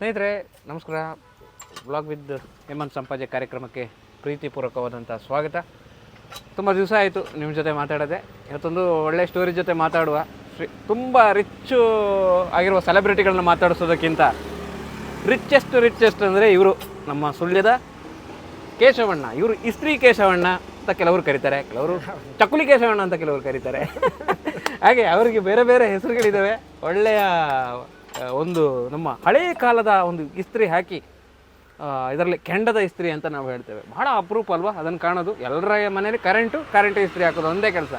ಸ್ನೇಹಿತರೆ, ನಮಸ್ಕಾರ. Blog with Hemant Sampaje ಕಾರ್ಯಕ್ರಮಕ್ಕೆ ಪ್ರೀತಿಪೂರ್ವಕವಾದಂಥ ಸ್ವಾಗತ. ತುಂಬ ದಿವಸ ಆಯಿತು ನಿಮ್ಮ ಜೊತೆ ಮಾತಾಡೋದೆ. ಇವತ್ತೊಂದು ಒಳ್ಳೆ ಸ್ಟೋರಿ ಜೊತೆ ಮಾತಾಡುವ. ತುಂಬ ರಿಚ್ಚು ಆಗಿರುವ ಸೆಲೆಬ್ರಿಟಿಗಳನ್ನ ಮಾತಾಡಿಸೋದಕ್ಕಿಂತ ರಿಚ್ಚೆಸ್ಟ್ ರಿಚ್ಚೆಸ್ಟ್ ಅಂದರೆ ಇವರು ನಮ್ಮ ಸುಳ್ಯದ ಕೇಶವಣ್ಣ. ಇವರು ಇಸ್ತ್ರಿ ಕೇಶವಣ್ಣ ಅಂತ ಕೆಲವರು ಕರೀತಾರೆ. ಕೆಲವರು ಚಕುಲಿ ಕೇಶವಣ್ಣ ಅಂತ ಕೆಲವರು ಕರೀತಾರೆ. ಹಾಗೆ ಅವರಿಗೆ ಬೇರೆ ಬೇರೆ ಹೆಸರುಗಳಿದ್ದಾವೆ ಒಳ್ಳೆಯ ಒಂದು ನಮ್ಮ ಹಳೆಯ ಕಾಲದ ಒಂದು ಇಸ್ತ್ರಿ ಹಾಕಿ ಇದರಲ್ಲಿ ಕೆಂಡದ ಇಸ್ತ್ರಿ ಅಂತ ನಾವು ಹೇಳ್ತೇವೆ. ಬಹಳ ಅಪರೂಪ ಅಲ್ವಾ ಅದನ್ನು ಕಾಣೋದು? ಎಲ್ಲರ ಮನೇಲಿ ಕರೆಂಟು ಕರೆಂಟ್ ಇಸ್ತ್ರಿ ಹಾಕೋದು ಒಂದೇ ಕೆಲಸ.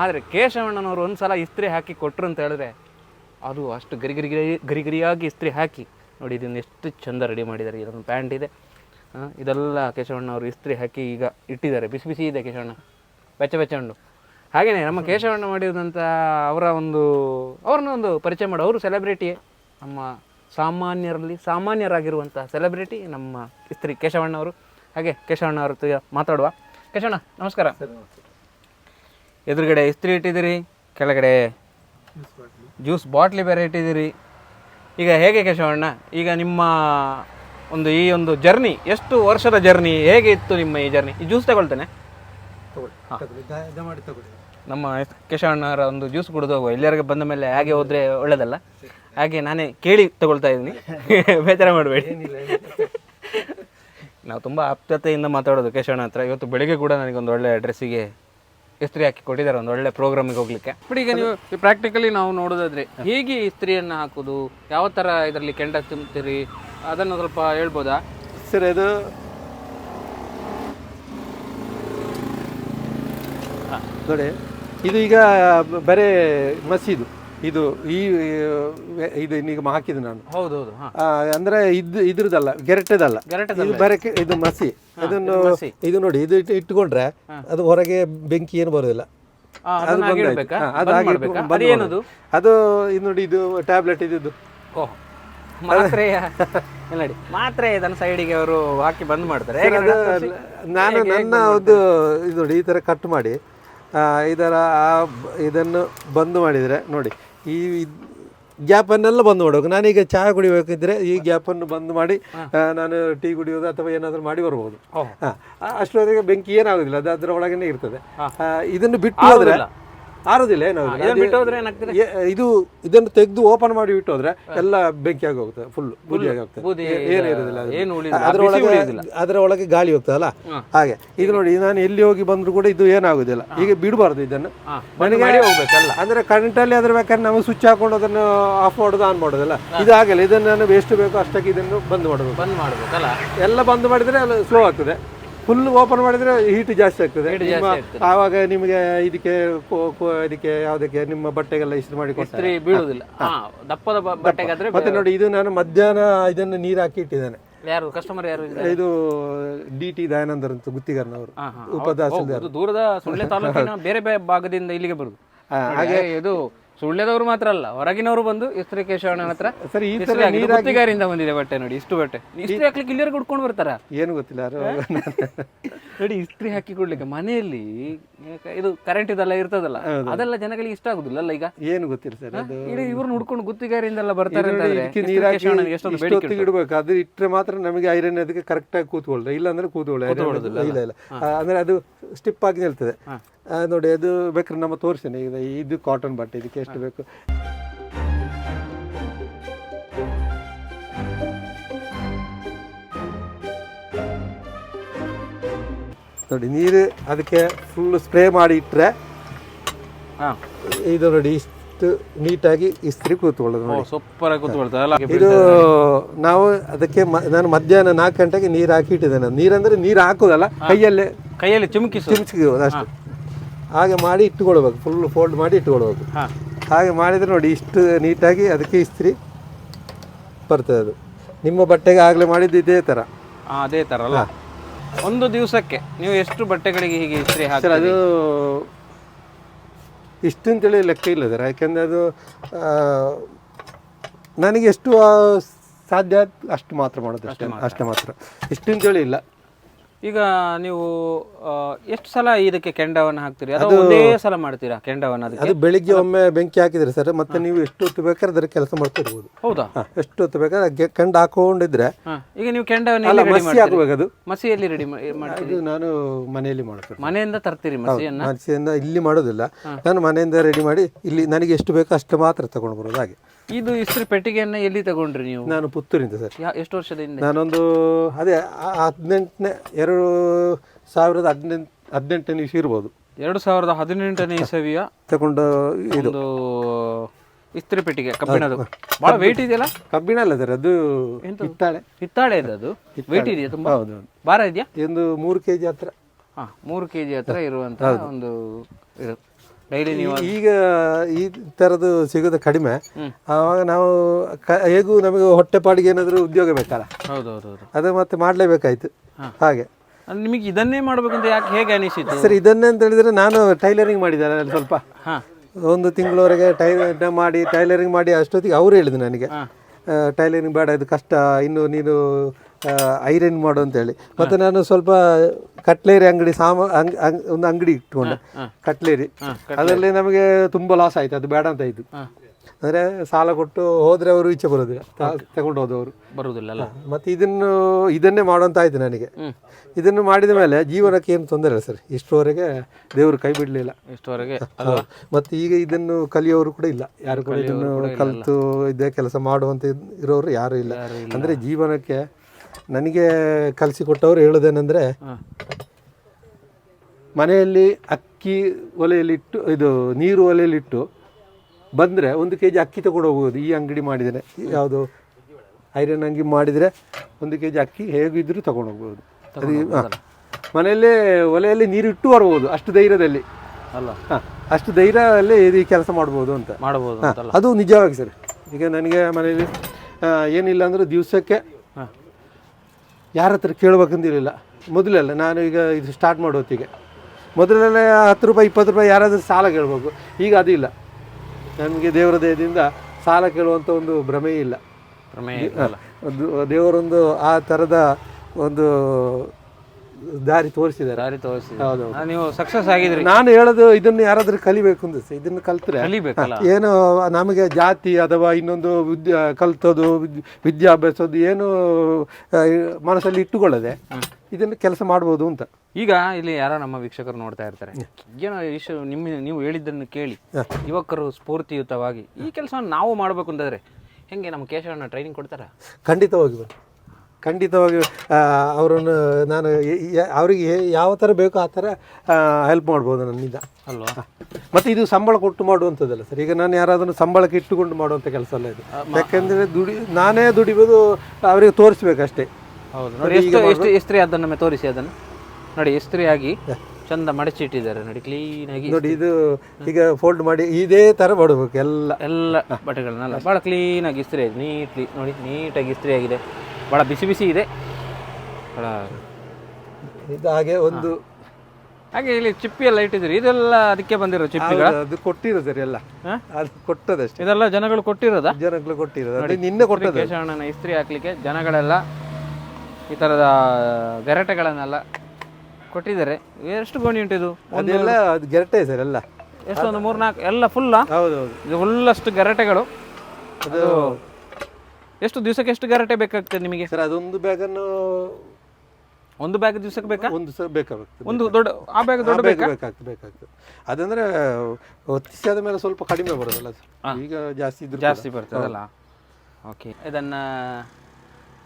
ಆದರೆ ಕೇಶವಣ್ಣನವರು ಒಂದು ಸಲ ಇಸ್ತ್ರಿ ಹಾಕಿ ಕೊಟ್ಟರು ಅಂತ ಹೇಳಿದ್ರೆ ಅದು ಅಷ್ಟು ಗರಿ ಗರಿ ಗರಿ ಗರಿ ಗರಿಯಾಗಿ ಇಸ್ತ್ರಿ ಹಾಕಿ ನೋಡಿ ಇದನ್ನು ಎಷ್ಟು ಚಂದ ರೆಡಿ ಮಾಡಿದ್ದಾರೆ. ಇದೊಂದು ಪ್ಯಾಂಟ್ ಇದೆ. ಇದೆಲ್ಲ ಕೇಶವಣ್ಣವರು ಇಸ್ತ್ರಿ ಹಾಕಿ ಈಗ ಇಟ್ಟಿದ್ದಾರೆ. ಬಿಸಿ ಬಿಸಿ ಇದೆ ಕೇಶವಣ್ಣ. ಬೆಚ್ಚ ಬೆಚ್ಚ ಉಂಡು. ಹಾಗೆಯೇ ನಮ್ಮ ಕೇಶವಣ್ಣ ಮಾಡಿದಂಥ ಅವರ ಒಂದು, ಅವ್ರನ್ನ ಒಂದು ಪರಿಚಯ ಮಾಡು. ಅವರು ಸೆಲೆಬ್ರಿಟಿಯೇ ನಮ್ಮ ಸಾಮಾನ್ಯರಲ್ಲಿ ಸಾಮಾನ್ಯರಾಗಿರುವಂಥ ಸೆಲೆಬ್ರಿಟಿ ನಮ್ಮ ಇಸ್ತ್ರಿ ಕೇಶವಣ್ಣ ಅವರು. ಹಾಗೆ ಕೇಶವಣ್ಣ ಅವ್ರ ಮಾತಾಡುವ. ಕೇಶವಣ್ಣ ನಮಸ್ಕಾರ. ಎದುರುಗಡೆ ಇಸ್ತ್ರಿ ಇಟ್ಟಿದ್ದೀರಿ ಕೆಳಗಡೆ ಜ್ಯೂಸ್ ಬಾಟ್ಲಿ ಬೇರೆ ಇಟ್ಟಿದ್ದೀರಿ. ಈಗ ಹೇಗೆ ಕೇಶವಣ್ಣ ಈಗ ನಿಮ್ಮ ಒಂದು ಈ ಒಂದು ಜರ್ನಿ ಎಷ್ಟು ವರ್ಷದ ಜರ್ನಿ ಹೇಗೆ ಇತ್ತು ನಿಮ್ಮ ಈ ಜರ್ನಿ? ಈ ಜ್ಯೂಸ್ ತಗೊಳ್ತೇನೆ. ನಮ್ಮ ಕೇಶವಣ್ಣವರ ಒಂದು ಜ್ಯೂಸ್ ಕುಡಿದು ಹೋಗುವ. ಎಲ್ಲರಿಗೆ ಬಂದ ಮೇಲೆ ಹಾಗೆ ಹೋದರೆ ಒಳ್ಳೇದಲ್ಲ? ಹಾಗೆ ನಾನೇ ಕೇಳಿ ತಗೊಳ್ತಾ ಇದ್ದೀನಿ. ಬೇಜಾರ ಮಾಡಬೇಡಿ. ನಾವು ತುಂಬ ಆಪ್ತತೆಯಿಂದ ಮಾತಾಡೋದು ಕೇಶವಣ್ಣ ಹತ್ರ. ಇವತ್ತು ಬೆಳಿಗ್ಗೆ ಕೂಡ ನನಗೊಂದು ಒಳ್ಳೆ ಡ್ರೆಸ್ಸಿಗೆ ಇಸ್ತ್ರಿ ಹಾಕಿ ಕೊಟ್ಟಿದ್ದಾರೆ ಒಂದು ಒಳ್ಳೆ ಪ್ರೋಗ್ರಾಮಿಗೆ ಹೋಗ್ಲಿಕ್ಕೆ. ಬಟ್ ಈಗ ನೀವು ಪ್ರಾಕ್ಟಿಕಲಿ ನಾವು ನೋಡೋದಾದ್ರೆ ಹೇಗೆ ಇಸ್ತ್ರಿಯನ್ನು ಹಾಕೋದು? ಯಾವ ಥರ ಇದರಲ್ಲಿ ಕೆಂಡ ತುಂಬ್ತೀರಿ? ಅದನ್ನು ಸ್ವಲ್ಪ ಹೇಳ್ಬೋದಾ? ಸರ್ ಅದು ನೋಡಿ ಇದು ಈಗ ಬರೇ ಮಸೀದು. ಇದು ಈ ಇದು ಈಗ ಹಾಕಿದ್ದು ನಾನು. ಹೌದು ಹೌದು ಅಂದ್ರೆ ಇದು ಇದ್ರದಲ್ಲ ಗೆರಟೆದಲ್ಲ. ಇದು ಬರಕ್ಕೆ ಇದು ಮಸಿ. ಅದನ್ನು. ಇದು ನೋಡಿ ಇದು ಇಟ್ಕೊಂಡ್ರೆ ಅದು ಹೊರಗೆ ಬೆಂಕಿ ಏನು ಬರೋದಿಲ್ಲ. ಅದು ಇದು ನೋಡಿ ಇದು ಟ್ಯಾಬ್ಲೆಟ್ ಇದ್ದು ಮಾತ್ರೆಯ. ಇಲ್ಲ ನೋಡಿ ಮಾತ್ರೆ ಇದನ್ನು ಸೈಡಿಗೆ ಅವರು ಹಾಕಿ ಬಂದ್ ಮಾಡ್ತಾರೆ. ನಾನು ನನ್ನ ಒಂದು ಇದು ನೋಡಿ ಈ ತರ ಕಟ್ ಮಾಡಿ ಇದರ ಇದನ್ನು ಬಂದ್ ಮಾಡಿದ್ರೆ ನೋಡಿ ಈ ಗ್ಯಾಪನ್ನೆಲ್ಲ ಬಂದ್ ಮಾಡಬೇಕು. ನಾನೀಗ ಚಹಾ ಕುಡಿಬೇಕಿದ್ರೆ ಈ ಗ್ಯಾಪನ್ನು ಬಂದ್ ಮಾಡಿ ನಾನು ಟೀ ಕುಡಿಯೋದು ಅಥವಾ ಏನಾದರೂ ಮಾಡಿ ಬರ್ಬೋದು. ಅಷ್ಟೊತ್ತಿಗೆ ಬೆಂಕಿ ಏನಾಗೋದಿಲ್ಲ ಅದು ಅದರ ಒಳಗೇನೆ ಇರ್ತದೆ. ಇದನ್ನು ಬಿಟ್ಟು ಹೋದ್ರೆ ಆರುದಿಲ್ಲ. ಏನಾಗುತ್ತೆ ಇದನ್ನ ಏನಾಗ್ತದೆ? ಇದು ಇದನ್ನು ತೆಗೆದು ಓಪನ್ ಮಾಡಿ ಬಿಟ್ಟೋದ್ರೆ ಎಲ್ಲ ಬೆಂಕಿ ಆಗಿ ಹೋಗುತ್ತೆ ಫುಲ್ ಬೂದಿ ಆಗಿ ಹೋಗ್ತದೆ ಏನು ಇರೋದಿಲ್ಲ ಅದು. ಏನು. ಅದರ ಬಿಸಿ ಒಳಗೆ ಉಳಿಯುವುದಿಲ್ಲ. ಅದರ ಒಳಗೆ ಗಾಳಿ ಹೋಗ್ತದಲ್ಲ ಹಾಗೆ ಇದು ನೋಡಿ ನಾನು ಎಲ್ಲಿ ಹೋಗಿ ಬಂದ್ರು ಕೂಡ ಇದು ಏನಾಗುದಿಲ್ಲ. ಈಗ ಬಿಡಬಾರ್ದು ಇದನ್ನು. ಹಾ, ಬಂದ್ ಮಾಡಿ ಹೋಗ್ಬೇಕಲ್ಲ? ಅಂದ್ರೆ ಕರೆಂಟ್ ಅಲ್ಲಿ ಅದ್ರ ಬೇಕಾದ್ರೆ ನಾವು ಸ್ವಿಚ್ ಹಾಕೊಂಡು ಅದನ್ನು ಆಫ್ ಮಾಡೋದು ಆನ್ ಮಾಡೋದಲ್ಲ ಇದು ಆಗಲ್ಲ ಇದನ್ನು ನಾನು ಎಷ್ಟು ಬೇಕೋ ಅಷ್ಟಕ್ಕೆ ಇದನ್ನು ಬಂದ್ ಮಾಡಬೇಕು. ಬಂದ್ ಮಾಡ್ಬೇಕಲ್ಲ? ಎಲ್ಲ ಬಂದ್ ಮಾಡಿದ್ರೆ ಅದು ಸ್ಲೋ ಆಗ್ತದೆ. ಫುಲ್ ಓಪನ್ ಮಾಡಿದ್ರೆ ಹೀಟ್ ಜಾಸ್ತಿ ಆಗ್ತದೆ. ನಿಮ್ಮ. ಆವಾಗ ನಿಮಗೆ ಇದಕ್ಕೆ ಇದಕ್ಕೆ ಯಾವುದಕ್ಕೆ ನಿಮ್ಮ ಬಟ್ಟೆಗೆಲ್ಲ ಇಸ್ತ್ರಿ ಮಾಡಿ ಇಸ್ತ್ರಿ ಬೀಳುದಿಲ್ಲ. ದಪ್ಪದ ಬಟ್ಟೆಗಾದ್ರೆ ಮತ್ತೆ ನೋಡಿ ಇದು ನಾನು ಮಧ್ಯಾಹ್ನ ಇದನ್ನು ನೀರು ಹಾಕಿ ಇಟ್ಟಿದ್ದೇನೆ. ಯಾರು ಕಸ್ಟಮರ್ ಯಾರು ಇದು ಡಿ ಟಿ ದಯಾನಂದರ್ ಅಂತ ಗುತ್ತಿಗರ್ನವರು ಉಪದಾಸ. ದೂರದ ಸುಳ್ಳೆ ತಾಲೂಕಿನ ಬೇರೆ ಬೇರೆ ಭಾಗದಿಂದ ಇಲ್ಲಿಗೆ ಬರುದು. ಹಾಗೆ ಇದು ಸುಳ್ಯದವರು ಮಾತ್ರ ಅಲ್ಲ ಹೊರಗಿನವರು ಬಂದು ಇಸ್ತ್ರಿ ಕೇಶವಣ್ಣನ ಹತ್ರ ಸರಿ ಈ ತರ ಹಾಕಿದ್ದು ನೀರಾಗಿ ಬಂದಿದೆ ಬಟ್ಟೆ ನೋಡಿ ಇಷ್ಟು ಬಟ್ಟೆ. ಇಸ್ತ್ರಿ ಹಾಕ್ಲಿಕ್ಕೆ ಇಲ್ಲಿವರೆಗೂ ಉಟ್ಕೊಂಡು ಬರ್ತಾರ? ಏನು ಗೊತ್ತಿಲ್ಲ ನೋಡಿ ಇಸ್ತ್ರಿ ಹಾಕಿ ಕೊಡ್ಲಿಕ್ಕೆ ಮನೆಯಲ್ಲಿ ಇದು ಕರೆಂಟ್ ಇದೆಲ್ಲ ಇರ್ತದಲ್ಲ ಅದೆಲ್ಲ ಜನಗಳಿಗೆ ಇಷ್ಟ ಆಗುದಿಲ್ಲ ಅಲ್ಲ ಈಗ? ಏನು ಗೊತ್ತಿಲ್ಲ ಸರ್ ಅದು ಇಡೀ ಇವ್ರನ್ನ ಹುಡ್ಕೊಂಡು ಗುತ್ತಿಗಾರಿಂದೆಲ್ಲ ಬರ್ತಾರೆ ನೀರಾಗಿ ಇಡಬೇಕು ಅದು ಇಟ್ಟರೆ ಮಾತ್ರ ನಮಗೆ ಐರನ್ ಅದಕ್ಕೆ ಕರೆಕ್ಟಾಗಿ ಕೂತ್ಕೊಳ್ಳ್ರೆ ಇಲ್ಲ ಅಂದ್ರೆ ಕೂತ್ಕೊಳ್ಳಿ ಇಲ್ಲ ಇಲ್ಲ. ಅಂದ್ರೆ ಅದು ಸ್ಟಿಪ್ ಆಗಿ ನಿಲ್ತದೆ. ನೋಡಿ ಅದು ಬೇಕಾದ್ರೆ ನಮ್ಮ ತೋರಿಸ್ತೇನೆ. ಈಗ ಇದು ಕಾಟನ್ ಬಟ್ಟೆ ಇದಕ್ಕೆ ಎಷ್ಟು ಬೇಕು? ನೋಡಿ ನೀರು ಅದಕ್ಕೆ ಫುಲ್ ಸ್ಪ್ರೇ ಮಾಡಿ ಇಟ್ಟರೆ ಇದು ನೋಡಿ ಇಷ್ಟು ನೀಟಾಗಿ ಇಸ್ತ್ರಿ ಕೂತ್ಕೊಳ್ಳೋದು ನೋಡಿ. ಸೂಪರ್ ಆಗಿ ಕೂತ್ಕೊಳ್ತಾರಲ್ಲ ಇದು ನಾವು ಅದಕ್ಕೆ ನಾನು ಮಧ್ಯಾಹ್ನ ನಾಲ್ಕು ಗಂಟೆಗೆ ನೀರು ಹಾಕಿ ಇಟ್ಟಿದ್ದೇನೆ. ನೀರಂದ್ರೆ ನೀರು ಹಾಕೋದಲ್ಲ ಕೈಯಲ್ಲೇ ಕೈಯಲ್ಲಿ ಚುಮಕಿ ಚುಮಕಿ ಅಷ್ಟು. ಹಾಗೆ ಮಾಡಿ ಇಟ್ಟುಕೊಳ್ಬೇಕು ಫುಲ್ ಫೋಲ್ಡ್ ಮಾಡಿ ಇಟ್ಟುಕೊಳ್ಬೇಕು ಹಾಗೆ ಮಾಡಿದರೆ ನೋಡಿ ಇಷ್ಟು ನೀಟಾಗಿ ಅದಕ್ಕೆ ಇಸ್ತ್ರಿ ಬರ್ತದೆ ಅದು. ನಿಮ್ಮ ಬಟ್ಟೆಗೆ ಆಗಲೇ ಮಾಡಿದ್ದು ಇದೇ ಥರ. ಅದೇ ಥರ ಅಲ್ಲ? ಒಂದು ದಿವಸಕ್ಕೆ ನೀವು ಎಷ್ಟು ಬಟ್ಟೆಗಳಿಗೆ ಹೀಗೆ ಇಸ್ತ್ರಿ ಸರ್ ಹಾಕ್ತೀರಿ? ಅದು ಇಷ್ಟು ಅಂತೇಳಿ ಲೆಕ್ಕ ಇಲ್ಲ ಸರ್. ಯಾಕೆಂದರೆ ಅದು ನನಗೆ ಎಷ್ಟು ಸಾಧ್ಯ ಆಯ್ತು ಅಷ್ಟು ಮಾತ್ರ ಮಾಡೋದು ಅಷ್ಟೇ ಅಷ್ಟೇ ಮಾತ್ರ. ಇಷ್ಟು ಅಂತೇಳಿ ಇಲ್ಲ. ಈಗ ನೀವು ಆ, ಎಷ್ಟು ಸಲ ಇದಕ್ಕೆ ಕೆಂಡವನ್ನು ಹಾಕ್ತೀರಿ? ಅಥವಾ ಒಂದೇ ಸಲ ಮಾಡ್ತೀರಾ ಕೆಂಡವನ್ನು ಅದಕ್ಕೆ? ಅದು ಬೆಳಿಗ್ಗೆ ಒಮ್ಮೆ ಬೆಂಕಿ ಹಾಕಿದ್ರೆ ಸರ್ ಮತ್ತೆ ನೀವು ಎಷ್ಟು ಹೊತ್ತು ಬೇಕಾದ್ರೆ ಅದರ ಕೆಲಸ ಮಾಡ್ತಿರ್ಬೋದು ಹೌದಾ? ಎಷ್ಟು ಹೊತ್ತು ಬೇಕಾದ್ರೆ ಗೆ- ಕಂಡು ಹಾಕೊಂಡಿದ್ರೆ ಹಾ ಈಗ ನೀವು ಕೆಂಡವನ್ನು ಅಲ್ಲ ಎಲ್ಲಿ ರೆಡಿ ಮಸಿ ಮಾಡ್ತೀರಿ? ಅದು ಮಸಿಯಲ್ಲಿ ರೆಡಿ ಮಾಡಿ ಇದು ನಾನು ಮನೆಯಲ್ಲಿ ಮಾಡ್ತೇನೆ ಮನೆಯಿಂದ ತರ್ತೀರಿ ಮಸಿಯನ್ನ? ಮಸಿಯಿಂದ ಇಲ್ಲಿ ಮಾಡೋದಿಲ್ಲ. ನಾನು ಮನೆಯಿಂದ ರೆಡಿ ಮಾಡಿ ಇಲ್ಲಿ ನನಗೆ ಎಷ್ಟು ಬೇಕೋ ಅಷ್ಟು ಮಾತ್ರ ತಗೊಂಡು ಬರೋದು ಹಾಗೆ. ಇದು ಇಸ್ತ್ರಿ ಪೆಟ್ಟಿಗೆಯನ್ನ ಎಲ್ಲಿ ತಗೊಂಡ್ರಿ ನೀವು? ನಾನು ಪುತ್ತೂರಿಂದ ಸರ್. ಯಾ- ಎಷ್ಟು ವರ್ಷದ ಹಿಂದೆ? ನಾನೊಂದು ಅದೇ ಆ- ಹದಿನೆಂಟನೇ ಎರಡು ಸಾವಿರದ ಹದಿನೆಂಟು ಹದಿನೆಂಟನೇ ಇಸಿ ಇರ್ಬೋದು. ಎರಡು ಸಾವಿರದ ಹದಿನೆಂಟನೇ ಇಸವಿಯ ತಗೊಂಡು ಇದು. ಒಂದು ಇಸ್ತ್ರಿ ಪೆಟ್ಟಿಗೆ ಕಬ್ಬಿಣದು. ಬಹಳ ವೆಯ್ಟ್ ಇದೆಯಲ್ಲ? ಕಬ್ಬಿಣ ಅಲ್ಲ ಸರ್ ಅದು ಹಿತ್ತಾಳೆ. ಹಿತ್ತಾಳೆ ಇದೆ ಅದು? ವೆಯ್ಟ್ ಇದೆಯಾ ತುಂಬಾ? ಹೌದು ಭಾರ ಇದೆಯಾ? ಒಂದು ಮೂರು ಕೆ ಜಿ ಹತ್ರ. ಹಾ ಮೂರು ಕೆ ಜಿ ಹತ್ರ ಇರುವಂತಹ ಒಂದು ಇದು. ಡೈಲಿ ನೀವು ಈಗ ಈ ಥರದ್ದು ಸಿಗೋದು ಕಡಿಮೆ. ಆವಾಗ ನಾವು ಹೇಗೂ ನಮಗೆ ಹೊಟ್ಟೆಪಾಡಿಗೆ ಏನಾದರೂ ಉದ್ಯೋಗ ಬೇಕಲ್ಲ? ಅದು ಮತ್ತೆ ಮಾಡಲೇಬೇಕಾಯ್ತು. ಹಾಗೆ. ನಿಮಗೆ ಇದನ್ನೇ ಮಾಡ್ಬೇಕಂತ ಯಾಕೆ ಹೇಗೆ ಅನಿಸಿತು ಸರ್ ಇದನ್ನೇ ಅಂತ ಹೇಳಿದ್ರೆ ನಾನು ಟೈಲರಿಂಗ್ ಮಾಡಿದ್ದಾರೆ ಅಲ್ಲಿ ಸ್ವಲ್ಪ. ಒಂದು ತಿಂಗಳವರೆಗೆ ಟೈಲ ಮಾಡಿ ಟೈಲರಿಂಗ್ ಮಾಡಿ ಅಷ್ಟೊತ್ತಿಗೆ ಅವರು ಹೇಳಿದ್ರು ನನಗೆ. ಟೈಲರಿಂಗ್ ಬೇಡ ಇದು ಕಷ್ಟ ಇನ್ನು ನೀನು ಐರನ್ ಮಾಡು ಅಂತ ಹೇಳಿ ಮತ್ತೆ ನಾನು ಸ್ವಲ್ಪ ಕಟ್ಲೇರಿ ಅಂಗಡಿ ಸಾಮ ಒಂದು ಅಂಗಡಿ ಇಟ್ಕೊಂಡೆ. ಕಟ್ಲೇರಿ. ಅದರಲ್ಲಿ ನಮಗೆ ತುಂಬ ಲಾಸ್ ಆಯ್ತು ಅದು ಬೇಡ ಅಂತ ಆಯ್ತು. ಅಂದರೆ ಸಾಲ ಕೊಟ್ಟು ಹೋದರೆ ಅವರು ಈಚೆ ಬರೋದಿಲ್ಲ. ತಗೊಂಡು ಹೋದವರು. ಬರುವುದಿಲ್ಲ ಅಲ್ಲ? ಮತ್ತು ಇದನ್ನು ಇದನ್ನೇ ಮಾಡುವಂತ ಆಯ್ತು ನನಗೆ. ಇದನ್ನು ಮಾಡಿದ ಮೇಲೆ ಜೀವನಕ್ಕೆ ಏನು ತೊಂದರೆ ಇಲ್ಲ ಸರ್. ಇಷ್ಟುವರೆಗೆ ದೇವರು ಕೈ ಬಿಡಲಿಲ್ಲ. ಇಷ್ಟುವರೆಗೆ ಮತ್ತೆ ಈಗ ಇದನ್ನು ಕಲಿಯೋರು ಕೂಡ ಇಲ್ಲ. ಯಾರು ಕೂಡ ಇದನ್ನು ಕಲಿತು ಇದೇ ಕೆಲಸ ಮಾಡುವಂತ ಇರೋರು ಯಾರು ಇಲ್ಲ. ಅಂದ್ರೆ ಜೀವನಕ್ಕೆ ನನಗೆ ಕಲಿಸಿಕೊಟ್ಟವರು ಹೇಳೋದೇನೆಂದರೆ ಮನೆಯಲ್ಲಿ ಅಕ್ಕಿ ಒಲೆಯಲ್ಲಿಟ್ಟು ಇದು ನೀರು ಒಲೆಯಲ್ಲಿಟ್ಟು ಬಂದರೆ ಒಂದು ಕೆ ಜಿ ಅಕ್ಕಿ ತಗೊಂಡು ಹೋಗ್ಬೋದು ಈ ಅಂಗಡಿ ಮಾಡಿದರೆ ಯಾವುದು? ಐರನ್ ಅಂಗಿ ಮಾಡಿದರೆ ಒಂದು ಕೆ ಜಿ ಅಕ್ಕಿ ಹೇಗಿದ್ದರೂ ತಗೊಂಡು ಹೋಗ್ಬೋದು ಅದು ಹಾಂ. ಮನೆಯಲ್ಲೇ ಒಲೆಯಲ್ಲಿ ನೀರು ಇಟ್ಟು ಬರ್ಬೋದು ಅಷ್ಟು ಧೈರ್ಯದಲ್ಲಿ. ಅಲ್ಲ. ಹಾಂ. ಅಷ್ಟು ಧೈರ್ಯದಲ್ಲಿ ಇದು ಈ ಕೆಲಸ ಮಾಡ್ಬೋದು ಅಂತ. ಮಾಡ್ಬೋದು ಅದು ನಿಜವಾಗಿ ಸರ್. ಈಗ ನನಗೆ ಮನೆಯಲ್ಲಿ ಏನಿಲ್ಲ ಅಂದರೆ ದಿವಸಕ್ಕೆ. ಯಾರ ಹತ್ರ ಕೇಳ್ಬೇಕಂದಿರಲಿಲ್ಲ ಮೊದಲೆಲ್ಲ ನಾನು ಈಗ ಇದು ಸ್ಟಾರ್ಟ್ ಮಾಡೋತ್ತಿಗೆ ಮೊದಲೆಲ್ಲ ಹತ್ತು ರೂಪಾಯಿ ಇಪ್ಪತ್ತು ರೂಪಾಯಿ ಯಾರಾದರೂ ಸಾಲ ಕೇಳಬೇಕು. ಈಗ ಅದು ಇಲ್ಲ ನಮಗೆ ದೇವರ ದಯದಿಂದ ಸಾಲ ಕೇಳುವಂಥ ಒಂದು ಭ್ರಮೆ ಇಲ್ಲ. ಭ್ರಮೆ ಅಲ್ಲ ಒಂದು ದೇವರೊಂದು ಆ ಥರದ ಒಂದು ದಾರಿ ತೋರಿಸಿದ್ದಾರೆ. ದಾರಿ ತೋರಿಸಿ ಹೌದು ನೀವು ಸಕ್ಸಸ್ ಆಗಿದ್ರಿ. ನಾನು ಹೇಳೋದು ಇದನ್ನ ಯಾರಾದ್ರೂ ಕಲಿಬೇಕು ಅಂತ ಇದನ್ನ ಇದನ್ನು ಕಲ್ತ್ರೆ ಕಲಿಬೇಕಲ್ಲ? ಏನು ನಮಗೆ ಜಾತಿ ಅಥವಾ ಇನ್ನೊಂದು ವಿದ್ಯಾ ಕಲ್ತೋದು ವಿದ್- ವಿದ್ಯಾಭ್ಯಾಸದ್ದು ಏನು ಆ, ಮನಸ್ಸಲ್ಲಿ ಇಟ್ಟುಕೊಳ್ಳದೆ ಇದನ್ನು ಕೆಲಸ ಮಾಡ್ಬೋದು ಅಂತ. ಈಗ ಇಲ್ಲಿ ಯಾರೋ ನಮ್ಮ ವೀಕ್ಷಕರು ನೋಡ್ತಾ ಇರ್ತಾರೆ. ಏನೋ ಇಶು ನಿಮ್ಮ ನೀವು ಹೇಳಿದ್ದನ್ನು ಕೇಳಿ ಯುವಕರು ಸ್ಫೂರ್ತಿಯುತವಾಗಿ ಈ ಕೆಲಸವನ್ನು ನಾವು ಮಾಡಬೇಕು ಅಂತಂದ್ರೆ ಹೆಂಗೆ ನಮ್ಮ ಕೇಶವಣ್ಣ ಟ್ರೈನಿಂಗ್ ಕೊಡ್ತಾರಾ? ಖಂಡಿತವಾಗಿ ಬನ್ನಿ. ಖಂಡಿತವಾಗಿ ಅವರನ್ನು ನಾನು ಅವರಿಗೆ ಯಾವ ಥರ ಬೇಕೋ ಆ ಥರ ಹೆಲ್ಪ್ ಮಾಡ್ಬೋದು ನನ್ನಿಂದ. ಅಲ್ವಾ? ಮತ್ತು ಇದು ಸಂಬಳ ಕೊಟ್ಟು ಮಾಡುವಂಥದ್ದಲ್ಲ ಸರ್. ಈಗ ನಾನು ಯಾರಾದರೂ ಸಂಬಳಕ್ಕೆ ಇಟ್ಟುಕೊಂಡು ಮಾಡುವಂಥ ಕೆಲಸ ಅಲ್ಲ ಇದು. ಯಾಕೆಂದರೆ ದುಡಿ ನಾನೇ ದುಡಿಬೋದು ಅವರಿಗೆ ತೋರಿಸ್ಬೇಕಷ್ಟೇ ಹೌದು. ನೋಡಿ ಎಷ್ಟು ಎಷ್ಟು ಇಸ್ತ್ರಿ ಅದನ್ನು ತೋರಿಸಿ ಅದನ್ನು. ನೋಡಿ ಇಸ್ತ್ರಿ ಆಗಿ ಚಂದ ಮಡಚಿ ಇಟ್ಟಿದ್ದಾರೆ ನೋಡಿ ಕ್ಲೀನಾಗಿ ನೋಡಿ ಇದು ಈಗ ಫೋಲ್ಡ್ ಮಾಡಿ ಇದೇ ತರ ಮಾಡಬೇಕು ಎಲ್ಲ. ಎಲ್ಲ ಬಟ್ಟೆಗಳನ್ನೆಲ್ಲ ಭಾಳ ಕ್ಲೀನಾಗಿ ಇಸ್ತ್ರಿ ಆಗಿದೆ ನೀಟ್ಲಿ ನೋಡಿ ನೀಟಾಗಿ ಇಸ್ತ್ರಿ ಆಗಿದೆ. ಭಾಳ ಬಿಸಿ ಬಿಸಿ ಇದೆ. ಭಾಳ ಇದು ಹಾಗೆ ಒಂದು ಹಾಗೆ ಇಲ್ಲಿ ಚಿಪ್ಪಿ ಎಲ್ಲ ಇಟ್ಟಿದ್ರಿ ಇದೆಲ್ಲ ಅದಕ್ಕೆ ಬಂದಿರೋ ಚಿಪ್ಪಿಗಳ? ಅದು ಕೊಟ್ಟಿರೋ ಸರ್ ಎಲ್ಲ? ಅದು ಕೊಟ್ಟದಷ್ಟೇ. ಇದೆಲ್ಲ ಜನಗಳು ಕೊಟ್ಟಿರೋದ? ಜನಗಳು ಕೊಟ್ಟಿರೋದು ನಿನ್ನೆ ಕೊಟ್ಟದ್ದು. ಕೇಶವಣ್ಣನ ಇಸ್ತ್ರಿ ಹಾಕ್ಲಿಕ್ಕೆ ಜನಗಳೆಲ್ಲ ಈ ಥರದ ಗೆರಟೆಗಳನ್ನೆಲ್ಲ ಕೊಟ್ಟಿದ್ದಾರೆ. ಎಷ್ಟು ಗೋಣಿ ಉಂಟು ಇದು? ಅದೆಲ್ಲ ಅದು ಗೆರಟೆ ಸರ್ ಎಲ್ಲ. ಎಷ್ಟು ಒಂದು ಮೂರು ನಾಲ್ಕು ಎಲ್ಲ ಫುಲ್ಲಾ ಹೌದು ಹೌದು. ಇದು ಫುಲ್ಲಷ್ಟು ಗೆರಟೆಗಳು. ಅದು ಎಷ್ಟು ದಿವಸಕ್ಕೆ ಎಷ್ಟು ಗೆರಟೆ ಬೇಕಾಗ್ತದೆ ನಿಮಗೆ? ಸರ್ ಅದೊಂದು ಬ್ಯಾಗನ್ನು ಒಂದು ಬ್ಯಾಗ್ ದಿವಸಕ್ಕೆ ಬೇಕಾ? ಒಂದು ಸರ್ ಬೇಕಾಗುತ್ತೆ ಒಂದು ದೊಡ್ಡ ಆ ಬ್ಯಾಗ್ ದೊಡ್ಡ ಬ್ಯಾಗ್ ಬೇಕಾ? ಬೇಕಾಗ್ತದೆ ಬೇಕಾಗ್ತದೆ. ಅದಂದ್ರೆ ಆದ ಮೇಲೆ ಸ್ವಲ್ಪ ಕಡಿಮೆ ಬರೋದಲ್ಲ ಸರ್. ಈಗ ಜಾಸ್ತಿ ಇದ್ರು ಜಾಸ್ತಿ ಬರ್ತದಲ್ಲ? ಓಕೆ ಇದನ್ನು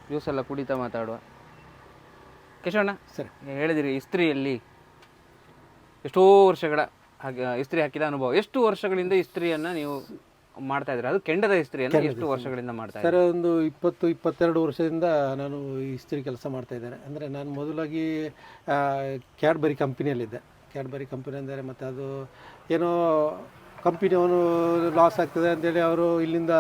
ಜ್ಯೂಸ್ ಎಲ್ಲ ಕುಡಿತಾ ಮಾತಾಡುವ. ಕೇಶವಣ್ಣ ಸರ್. ಹೇಳಿದಿರಿ ಇಸ್ತ್ರಿಯಲ್ಲಿ ಎಷ್ಟೋ ವರ್ಷಗಳ ಹಾಗೆ ಇಸ್ತ್ರಿ ಹಾಕಿದ ಅನುಭವ. ಎಷ್ಟು ವರ್ಷಗಳಿಂದ ಇಸ್ತ್ರಿಯನ್ನು ನೀವು ಮಾಡ್ತಾ ಇದ್ದೀರಾ? ಅದು ಕೆಂಡದ ಇಸ್ತ್ರಿಯನ್ನು ಎಷ್ಟು ವರ್ಷಗಳಿಂದ ಮಾಡ್ತಾ ಇದ್ದೀರಾ? ಸರ್ ಒಂದು ಇಪ್ಪತ್ತು ಇಪ್ಪತ್ತೆರಡು ವರ್ಷದಿಂದ ನಾನು ಇಸ್ತ್ರಿ ಕೆಲಸ ಮಾಡ್ತಾ ಇದ್ದೇನೆ. ಅಂದರೆ ನಾನು ಮೊದಲಾಗಿ ಕ್ಯಾಡ್ಬರಿ ಕಂಪ್ನಿಯಲ್ಲಿದ್ದೆ ಕ್ಯಾಡ್ಬರಿ ಕಂಪನಿ ಅಂದರೆ ಮತ್ತು ಅದು ಏನೋ ಕಂಪನಿಯವನು ಲಾಸ್ ಆಗ್ತದೆ ಅಂತೇಳಿ ಅವರು ಇಲ್ಲಿಂದ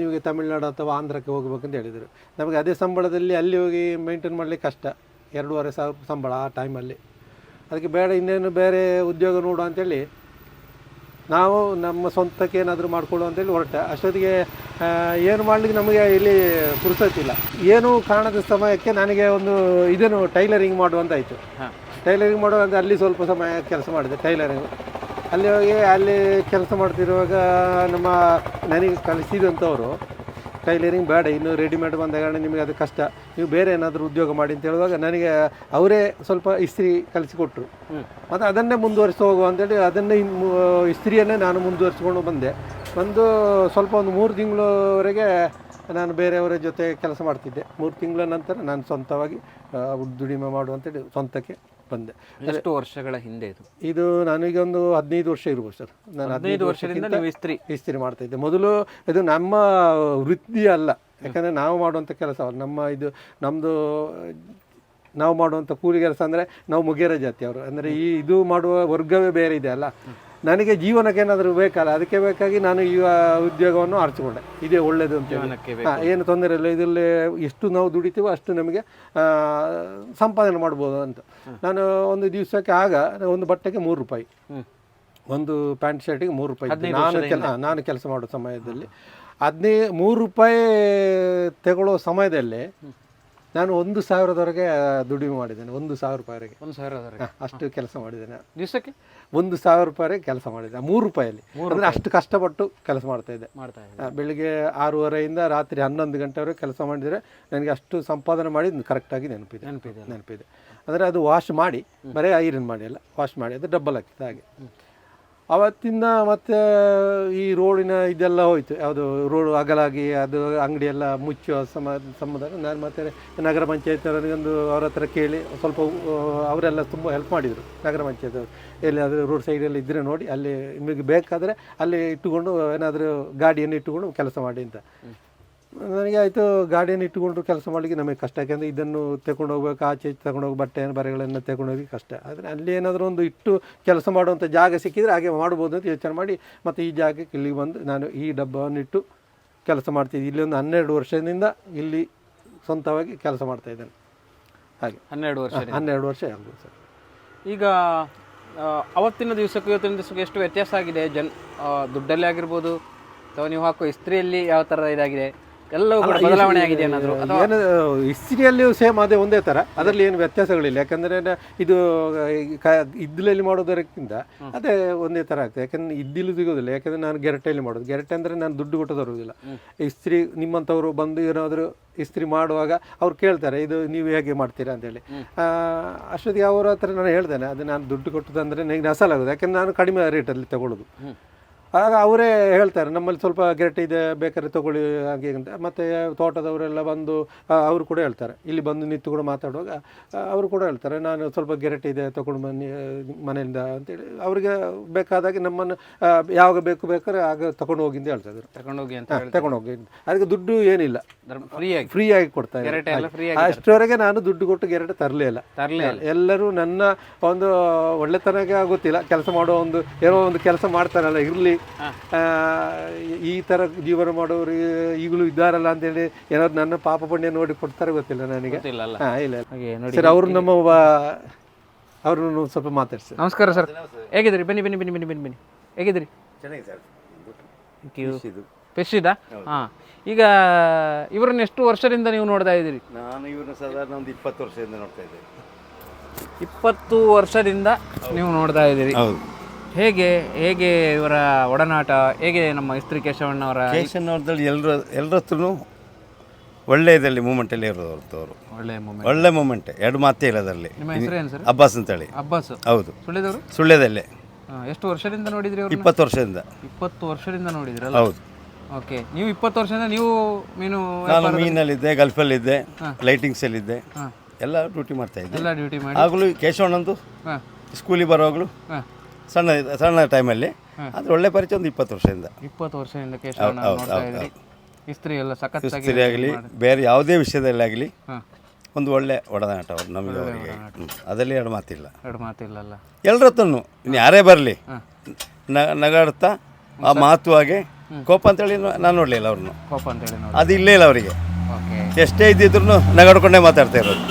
ನಿಮಗೆ ತಮಿಳ್ನಾಡು ಅಥವಾ ಆಂಧ್ರಕ್ಕೆ ಹೋಗ್ಬೇಕಂತ ಹೇಳಿದರು. ನಮಗೆ ಅದೇ ಸಂಬಳದಲ್ಲಿ ಅಲ್ಲಿ ಹೋಗಿ ಮೇಂಟೈನ್ ಮಾಡಲಿಕ್ಕೆ ಕಷ್ಟ. ಎರಡೂವರೆ ಸಾವಿರ ಸಂಬಳ ಆ ಟೈಮಲ್ಲಿ ಅದಕ್ಕೆ ಬೇಡ ಇನ್ನೇನು ಬೇರೆ ಉದ್ಯೋಗ ನೋಡು ಅಂತೇಳಿ ನಾವು ನಮ್ಮ ಸ್ವಂತಕ್ಕೆ ಏನಾದರೂ ಮಾಡ್ಕೊಳ್ಳೋ ಅಂತೇಳಿ ಹೊರಟೆ. ಅಷ್ಟೊತ್ತಿಗೆ ಏನು ಮಾಡ್ಲಿಕ್ಕೆ ನಮಗೆ ಇಲ್ಲಿ ಪುರುಸತ್ತಿಲ್ಲ ಏನು ಕಾಣದ ಸಮಯಕ್ಕೆ ನನಗೆ ಒಂದು ಇದನ್ನು ಟೈಲರಿಂಗ್ ಮಾಡುವಂತಾಯಿತು ಹಾಂ. ಟೈಲರಿಂಗ್ ಮಾಡುವಾಗ ಅಲ್ಲಿ ಸ್ವಲ್ಪ ಸಮಯ ಕೆಲಸ ಮಾಡಿದೆ ಟೈಲರಿಂಗ್. ಅಲ್ಲಿ ಹೋಗಿ ಅಲ್ಲಿ ಕೆಲಸ ಮಾಡ್ತಿರುವಾಗ ನಮ್ಮ ನನಗೆ ಕಲಿಸಿದಂಥವರು ಟೈಲರಿಂಗ್ ಬೇಡ ಇನ್ನು ರೆಡಿಮೇಡ್ ಬಂದ ಕಾರಣ ನಿಮಗೆ ಅದು ಕಷ್ಟ. ನೀವು ಬೇರೆ ಏನಾದರೂ ಉದ್ಯೋಗ ಮಾಡಿ ಅಂತ ಹೇಳುವಾಗ ನನಗೆ ಅವರೇ ಸ್ವಲ್ಪ ಇಸ್ತ್ರಿ ಕಲಿಸಿಕೊಟ್ರು. ಮತ್ತು ಅದನ್ನೇ ಮುಂದುವರಿಸಿ ಹೋಗುವ ಅಂತೇಳಿ ಅದನ್ನೇ ಇಸ್ತ್ರಿಯನ್ನೇ ನಾನು ಮುಂದುವರಿಸ್ಕೊಂಡು ಬಂದೆ. ಬಂದು ಸ್ವಲ್ಪ ಒಂದು ಮೂರು ತಿಂಗಳವರೆಗೆ ನಾನು ಬೇರೆಯವರ ಜೊತೆ ಕೆಲಸ ಮಾಡ್ತಿದ್ದೆ. ಮೂರು ತಿಂಗಳ ನಂತರ ನಾನು ಸ್ವಂತವಾಗಿ ದುಡಿಮೆ ದುಡಿಮೆ ಮಾಡುವಂಥೇಳಿ ಸ್ವಂತಕ್ಕೆ ಬಂದೆ. ಎಷ್ಟು ವರ್ಷಗಳ ಹಿಂದೆ ಇದು? ಇದು ನನಗೆ ಒಂದು ಹದಿನೈದು ವರ್ಷ ಇರ್ಬೋದು ಸರ್. ನಾನು ಹದಿನೈದು ವರ್ಷದಿಂದ ಇಸ್ತ್ರಿ. ಇಸ್ತ್ರಿ ಮಾಡ್ತಾ ಇದ್ದೆ. ಮೊದಲು ಇದು ನಮ್ಮ ವೃತ್ತಿ ಅಲ್ಲ. ಯಾಕಂದರೆ ನಾವು ಮಾಡುವಂಥ ಕೆಲಸ. ನಮ್ಮ ಇದು ನಮ್ಮದು ನಾವು ಮಾಡುವಂಥ ಕೂಲಿ ಕೆಲಸ ಅಂದರೆ ನಾವು ಮುಗೇರ ಜಾತಿಯವರು ಅಂದರೆ ಈ ಇದು ಮಾಡುವ ವರ್ಗವೇ ಬೇರೆ ಇದೆ ಅಲ್ಲ. ನನಗೆ ಜೀವನಕ್ಕೆ ಏನಾದರೂ ಬೇಕಲ್ಲ ಅದಕ್ಕೆ ಬೇಕಾಗಿ ನಾನು ಈ ಉದ್ಯೋಗವನ್ನು ಆರಿಸಿಕೊಂಡೆ. ಇದೇ ಒಳ್ಳೆಯದು ಅಂತ ಏನು ತೊಂದರೆ ಇಲ್ಲ. ಇದರಲ್ಲಿ ಎಷ್ಟು ನಾವು ದುಡಿತೀವೋ ಅಷ್ಟು ನಮಗೆ ಆ, ಸಂಪಾದನೆ ಮಾಡ್ಬೋದು ಅಂತ. ನಾನು ಒಂದು ದಿವಸಕ್ಕೆ ಆಗ ಒಂದು ಬಟ್ಟೆಗೆ ಮೂರು ರೂಪಾಯಿ ಒಂದು ಪ್ಯಾಂಟ್ ಶರ್ಟಿಗೆ ಮೂರು ರೂಪಾಯಿ. ನಾನು ಕೆಲ ನಾನು ಕೆಲಸ ಮಾಡೋ ಸಮಯದಲ್ಲಿ ಹದಿನೈ ಮೂರು ರೂಪಾಯಿ ತಗೊಳ್ಳೋ ಸಮಯದಲ್ಲಿ ನಾನು ಒಂದು ಸಾವಿರದವರೆಗೆ ದುಡಿಮೆ ಮಾಡಿದ್ದೇನೆ. ಒಂದು ಸಾವಿರ ರೂಪಾಯಿವರೆಗೆ. ಒಂದು ಸಾವಿರದವರೆಗೆ. ಅಷ್ಟು ಕೆಲಸ ಮಾಡಿದ್ದೇನೆ. ದಿವಸಕ್ಕೆ? ಒಂದು ಸಾವಿರ ರೂಪಾಯಿ ಕೆಲಸ ಮಾಡಿದೆ. ಮೂರು ರೂಪಾಯಲ್ಲಿ. ಅಂದರೆ ಅಷ್ಟು ಕಷ್ಟಪಟ್ಟು ಕೆಲಸ ಮಾಡ್ತಾ ಇದ್ದೆ. ಬೆಳಿಗ್ಗೆ ಆರೂವರೆಯಿಂದ ರಾತ್ರಿ ಹನ್ನೊಂದು ಗಂಟೆವರೆಗೆ ಕೆಲಸ ಮಾಡಿದರೆ ನನಗೆ ಅಷ್ಟು ಸಂಪಾದನೆ ಮಾಡಿ ಕರೆಕ್ಟಾಗಿ ನೆನಪಿದೆ. ನೆನಪಿದೆ ನೆನಪಿದೆ. ಅಂದರೆ ಅದು ವಾಶ್ ಮಾಡಿ ಬರೀ ಐರನ್ ಮಾಡಿ ಅಲ್ಲ ವಾಶ್ ಮಾಡಿ ಅದು ಡಬ್ಬಲ್ ಆಗ್ತದೆ ಹಾಗೆ. ಅವತ್ತಿಂದ ಮತ್ತೆ ಈ ರೋಡಿನ ಇದೆಲ್ಲ ಹೋಯ್ತು. ಯಾವುದು ರೋಡ್ ಅಗಲಾಗಿ, ಅದು ಅಂಗಡಿ ಎಲ್ಲ ಮುಚ್ಚುವ ಸಮ, ಸಂಬಂಧ. ನಾನು ಮತ್ತೆ ನಗರ ಪಂಚಾಯತ್ನವರಿಗೊಂದು ಅವ್ರ ಹತ್ರ ಕೇಳಿ, ಸ್ವಲ್ಪ ಅವರೆಲ್ಲ ತುಂಬ ಹೆಲ್ಪ್ ಮಾಡಿದರು ನಗರ ಪಂಚಾಯತ್ ಅವರು ಎಲ್ಲಿಯಾದರೂ ರೋಡ್ ಸೈಡಲ್ಲಿ ಇದ್ದರೆ ನೋಡಿ, ಅಲ್ಲಿ ನಿಮಗೆ ಬೇಕಾದರೆ ಅಲ್ಲಿ ಇಟ್ಟುಕೊಂಡು, ಏನಾದರೂ ಗಾಡಿಯನ್ನು ಇಟ್ಟುಕೊಂಡು ಕೆಲಸ ಮಾಡಿ ಅಂತ. ನನಗೆ ಆಯಿತು ಗಾಡಿಯನ್ನು ಇಟ್ಟುಕೊಂಡು ಕೆಲಸ ಮಾಡಲಿಕ್ಕೆ ನಮಗೆ ಕಷ್ಟ. ಯಾಕೆಂದರೆ ಇದನ್ನು ತಗೊಂಡು ಹೋಗ್ಬೇಕು ಆಚೆ ಈಚೆ ತಗೊಂಡು ಹೋಗಿ ಬಟ್ಟೆ ಬರೆಗಳನ್ನು ತಗೊಂಡು ಹೋಗಿ ಕಷ್ಟ. ಆದರೆ ಅಲ್ಲಿ ಏನಾದರೂ ಒಂದು ಇಟ್ಟು ಕೆಲಸ ಮಾಡುವಂಥ ಜಾಗ ಸಿಕ್ಕಿದರೆ ಹಾಗೆ ಮಾಡ್ಬೋದು ಅಂತ ಯೋಚನೆ ಮಾಡಿ ಮತ್ತು ಈ ಜಾಗಕ್ಕೆ ಇಲ್ಲಿಗೆ ಬಂದು ನಾನು ಈ ಡಬ್ಬವನ್ನು ಇಟ್ಟು ಕೆಲಸ ಮಾಡ್ತಿದ್ದೆ ಇಲ್ಲಿ ಒಂದು ಹನ್ನೆರಡು ವರ್ಷದಿಂದ ಇಲ್ಲಿ ಸ್ವಂತವಾಗಿ ಕೆಲಸ ಮಾಡ್ತಾ ಇದ್ದೇನೆ. ಹಾಗೆ. ಹನ್ನೆರಡು ವರ್ಷ ಹನ್ನೆರಡು ವರ್ಷ ಆಗ್ಬೋದು ಸರ್. ಈಗ ಅವತ್ತಿನ ದಿವಸಕ್ಕೂ ಇವತ್ತಿನ ದಿವಸಕ್ಕೂ ಎಷ್ಟು ವ್ಯತ್ಯಾಸ ಆಗಿದೆ? ಜನ್ ದುಡ್ಡಲ್ಲೇ ದುಡ್ಡಲ್ಲಿ ಆಗಿರ್ಬೋದು ಅಥವಾ ನೀವು ಹಾಕೋ ಇಸ್ತ್ರಿಯಲ್ಲಿ ಯಾವ ಥರ ಇದಾಗಿದೆ? ಎಲ್ಲವೂ ಕೂಡ ಬದಲಾವಣೆ ಆಗಿದೆ ಏನಾದರೂ? ಅಥವಾ ಏನು ಇಸ್ತ್ರಿಯಲ್ಲಿಯೂ ಸೇಮ್ ಅದೇ ಒಂದೇ ಥರ. ಅದರಲ್ಲಿ ಏನು ವ್ಯತ್ಯಾಸಗಳಿಲ್ಲ. ಯಾಕಂದರೆ ಇದು ಇದ್ದಿಲಲ್ಲಿ ಮಾಡೋದಕ್ಕಿಂತ ಅದೇ ಒಂದೇ ಥರ ಆಗ್ತದೆ. ಯಾಕಂದ್ರೆ ಇದ್ದಿಲು ಸಿಗೋದಿಲ್ಲ. ಯಾಕಂದರೆ ನಾನು ಗೆರಟೆಯಲ್ಲಿ ಮಾಡೋದು. ಗೆರಟೆ ಅಂದರೆ ನಾನು ದುಡ್ಡು ಕೊಟ್ಟು ತರುವುದಿಲ್ಲ ಇಸ್ತ್ರಿ ನಿಮ್ಮಂಥವ್ರು ಬಂದು ಏನಾದರೂ ಇಸ್ತ್ರಿ ಮಾಡುವಾಗ ಅವ್ರು ಕೇಳ್ತಾರೆ ಇದು ನೀವು ಹೇಗೆ ಮಾಡ್ತೀರಾ? ಅಂತೇಳಿ. ಆ, ಅಷ್ಟೊತ್ತಿಗೆ ಅವರ ಹತ್ರ ನಾನು ಹೇಳ್ತೇನೆ ಅದು ನಾನು ದುಡ್ಡು ಕೊಟ್ಟದಂದರೆ ನನಗೆ ಅಸಲಾಗೋದು ಯಾಕಂದ್ರೆ ನಾನು ಕಡಿಮೆ ರೇಟಲ್ಲಿ ತಗೊಳ್ಳೋದು. ಆಗ ಅವರೇ ಹೇಳ್ತಾರೆ ನಮ್ಮಲ್ಲಿ ಸ್ವಲ್ಪ ಗೆರಟೆ ಇದೆ ಬೇಕಾದ್ರೆ ತಗೊಳ್ಳಿ ಹಾಗೆ ಅಂತ. ಮತ್ತು ತೋಟದವರೆಲ್ಲ ಬಂದು ಅವರು ಕೂಡ ಹೇಳ್ತಾರೆ. ಇಲ್ಲಿ ಬಂದು ನಿಂತು ಕೂಡ ಮಾತಾಡುವಾಗ ಅವರು ಕೂಡ ಹೇಳ್ತಾರೆ ನಾನು ಸ್ವಲ್ಪ ಗೆರಟೆ ಇದೆ ತಗೊಂಡು ಬನ್ನಿ ಮನೆಯಿಂದ ಅಂತೇಳಿ ಅವರಿಗೆ ಬೇಕಾದಾಗ ನಮ್ಮನ್ನು ಯಾವಾಗ ಬೇಕು ಬೇಕಾದ್ರೆ ಆಗ ತಗೊಂಡು ಹೋಗಿ ಅಂತ ಹೇಳ್ತಾ ಇದ್ರು ತಗೊಂಡೋಗಿ ಅಂತ ಹೇಳಿ ತಗೊಂಡು ಹೋಗಿ. ಅದಕ್ಕೆ ದುಡ್ಡು ಏನಿಲ್ಲ. ಫ್ರೀಯಾಗಿ. ಫ್ರೀಯಾಗಿ ಕೊಡ್ತಾ ಇದ್ದಾರೆ. ಅಷ್ಟರವರೆಗೆ ನಾನು ದುಡ್ಡು ಕೊಟ್ಟು ಗೆರೆಟ್ ತರಲೇ ಇಲ್ಲ. ತರಲೇ ಎಲ್ಲರೂ ನನ್ನ ಒಂದು ಒಳ್ಳೆತನಕ್ಕೆ ಗೊತ್ತಿಲ್ಲ ಕೆಲಸ ಮಾಡೋ ಒಂದು ಏನೋ ಒಂದು ಕೆಲಸ ಮಾಡ್ತಾರಲ್ಲ ಇರಲಿ ಈ ಥರ ಜೀವನ ಮಾಡೋರು ಈಗಲೂ ಇದ್ದಾರಲ್ಲ ಅಂತೇಳಿ ಏನಾದ್ರು ನನ್ನ ಪಾಪ ಪುಣ್ಯ ನೋಡಿ ಕೊಡ್ತಾರೆ ಗೊತ್ತಿಲ್ಲ ನನಗೆ. ಹಾಂ ಇಲ್ಲ ಇಲ್ಲ. ಸರ್ ಅವರು ನಮ್ಮ ಅವ್ರನ್ನು ಸ್ವಲ್ಪ ಮಾತಾಡ್ಸಿ. ನಮಸ್ಕಾರ ಸರ್. ಹೇಗಿದ್ರಿ ಬನ್ನಿ ಬನ್ನಿ ಬನ್ನಿ ಬನ್ನಿ ಬನ್ನಿ. ಬನ್ನಿ ಹೇಗಿದ್ರಿ ಚೆನ್ನಾಗಿದೆ ಸರ್. ಥ್ಯಾಂಕ್ ಯು ಇದು. ಫಿಶ್ ಇದಾ? ಹಾಂ. ಈಗ ಇವರನ್ನ ಎಷ್ಟು ವರ್ಷದಿಂದ ನೀವು ನೋಡ್ತಾ ಇದ್ದೀರಿ? ನಾನು ಇವ್ರನ್ನ ಸಾಧಾರಣ ಒಂದು ಇಪ್ಪತ್ತು ವರ್ಷದಿಂದ ನೋಡ್ತಾ ಇದ್ದೆ ಇಪ್ಪತ್ತು ವರ್ಷದಿಂದ ನೀವು ನೋಡ್ತಾ ಇದ್ದೀರಿ. ಹೌದು. ಹೇಗೆ ಹೇಗೆ ಇವರ ಒಡನಾಟ ಹೇಗೆ ನಮ್ಮ ಇಸ್ತ್ರಿ ಕೇಶವಣ್ಣವರ ಕೇಶವಣ್ಣವ್ರದಲ್ಲಿ ಎಲ್ಲರ ಎಲ್ಲರ ಹತ್ರನೂ ಒಳ್ಳೆಯದಲ್ಲಿ ಮೂಮೆಂಟಲ್ಲಿ ಇರೋದು ಅವ್ರದ್ದು ಅವರು ಒಳ್ಳೆ ಮೂಮೆಂಟ್ ಒಳ್ಳೆ ಮೂಮೆಂಟ್ ಎರಡು ಮಾತೇ ಇಲ್ಲ ಅದರಲ್ಲಿ. ನಿಮ್ಮ ಹೆಸರು ಏನು ಸರ್? ಅಬ್ಬಾಸ್ ಅಂತೇಳಿ. ಅಬ್ಬಾಸ್. ಹೌದು. ಸುಳ್ಳಿದವರು ಸುಳ್ಳ್ಯದಲ್ಲೇ ಎಷ್ಟು ವರ್ಷದಿಂದ ನೋಡಿದ್ರಿ ಇಪ್ಪತ್ತು ವರ್ಷದಿಂದ. ಇಪ್ಪತ್ತು ವರ್ಷದಿಂದ ನೋಡಿದ್ರಲ್ಲ? ಹೌದು. ಓಕೆ. ನೀವು ಇಪ್ಪತ್ತು ವರ್ಷದಿಂದ ನೀವು ಮೀನು ನಾನು ಮೀನಲ್ಲಿದ್ದೆ ಗಲ್ಫಲ್ಲಿದ್ದೆ ಲೈಟಿಂಗ್ಸಲ್ಲಿದ್ದೆ. ಎಲ್ಲ ಡ್ಯೂಟಿ ಮಾಡ್ತಾ ಇದ್ದೆ. ಎಲ್ಲ ಡ್ಯೂಟಿ ಮಾಡಿ. ಆಗಲೂ ಕೇಶವಣ್ಣಂದು ಸ್ಕೂಲಿಗೆ ಬರುವಾಗಲೂ ಸಣ್ಣ ಸಣ್ಣ ಟೈಮಲ್ಲಿ ಆದರೆ ಒಳ್ಳೆ ಪರಿಚಯ ಒಂದು ಇಪ್ಪತ್ತು ವರ್ಷದಿಂದ. ಇಪ್ಪತ್ತು ವರ್ಷದಿಂದ ಕೇಶವಣ್ಣ ನೋಡ್ತಾ ಇದ್ರಿ. ಇಸ್ತ್ರಿ ಎಲ್ಲ ಸಖತ್ತಾಗಿ ಆಗಲಿ ಬೇರೆ ಯಾವುದೇ ವಿಷಯದಲ್ಲಾಗಲಿ ಹಾಂ. ಒಂದು ಒಳ್ಳೆ ಒಡನಾಟ ಅವ್ರು ನಮಗೆ ಅವರಿಗೆ. ಹ್ಮ್. ಅದರಲ್ಲಿ ಎರಡು ಮಾತಿಲ್ಲ. ಎರಡು ಮಾತಿಲ್ಲಲ್ಲ. ಎಲ್ಲರ ಹತ್ರನು ಇನ್ನು ಯಾರೇ ಬರಲಿ ನಗಾಡ್ತಾ ಆ ಮಾತು ಹಾಗೆ ಕೋಪ ಅಂತೇಳಿ ನಾನು ನೋಡಲಿಲ್ಲ ಅವ್ರನ್ನು. ಕೋಪ ಅಂತೇಳಿ ನೋಡಿ ಅದು ಇಲ್ಲೇ ಇಲ್ಲ ಅವರಿಗೆ. ಓಕೆ. ಎಷ್ಟೇ ಇದ್ದಿದ್ರು ನಗಾಡ್ಕೊಂಡೇ ಮಾತಾಡ್ತಾ ಇರೋದು.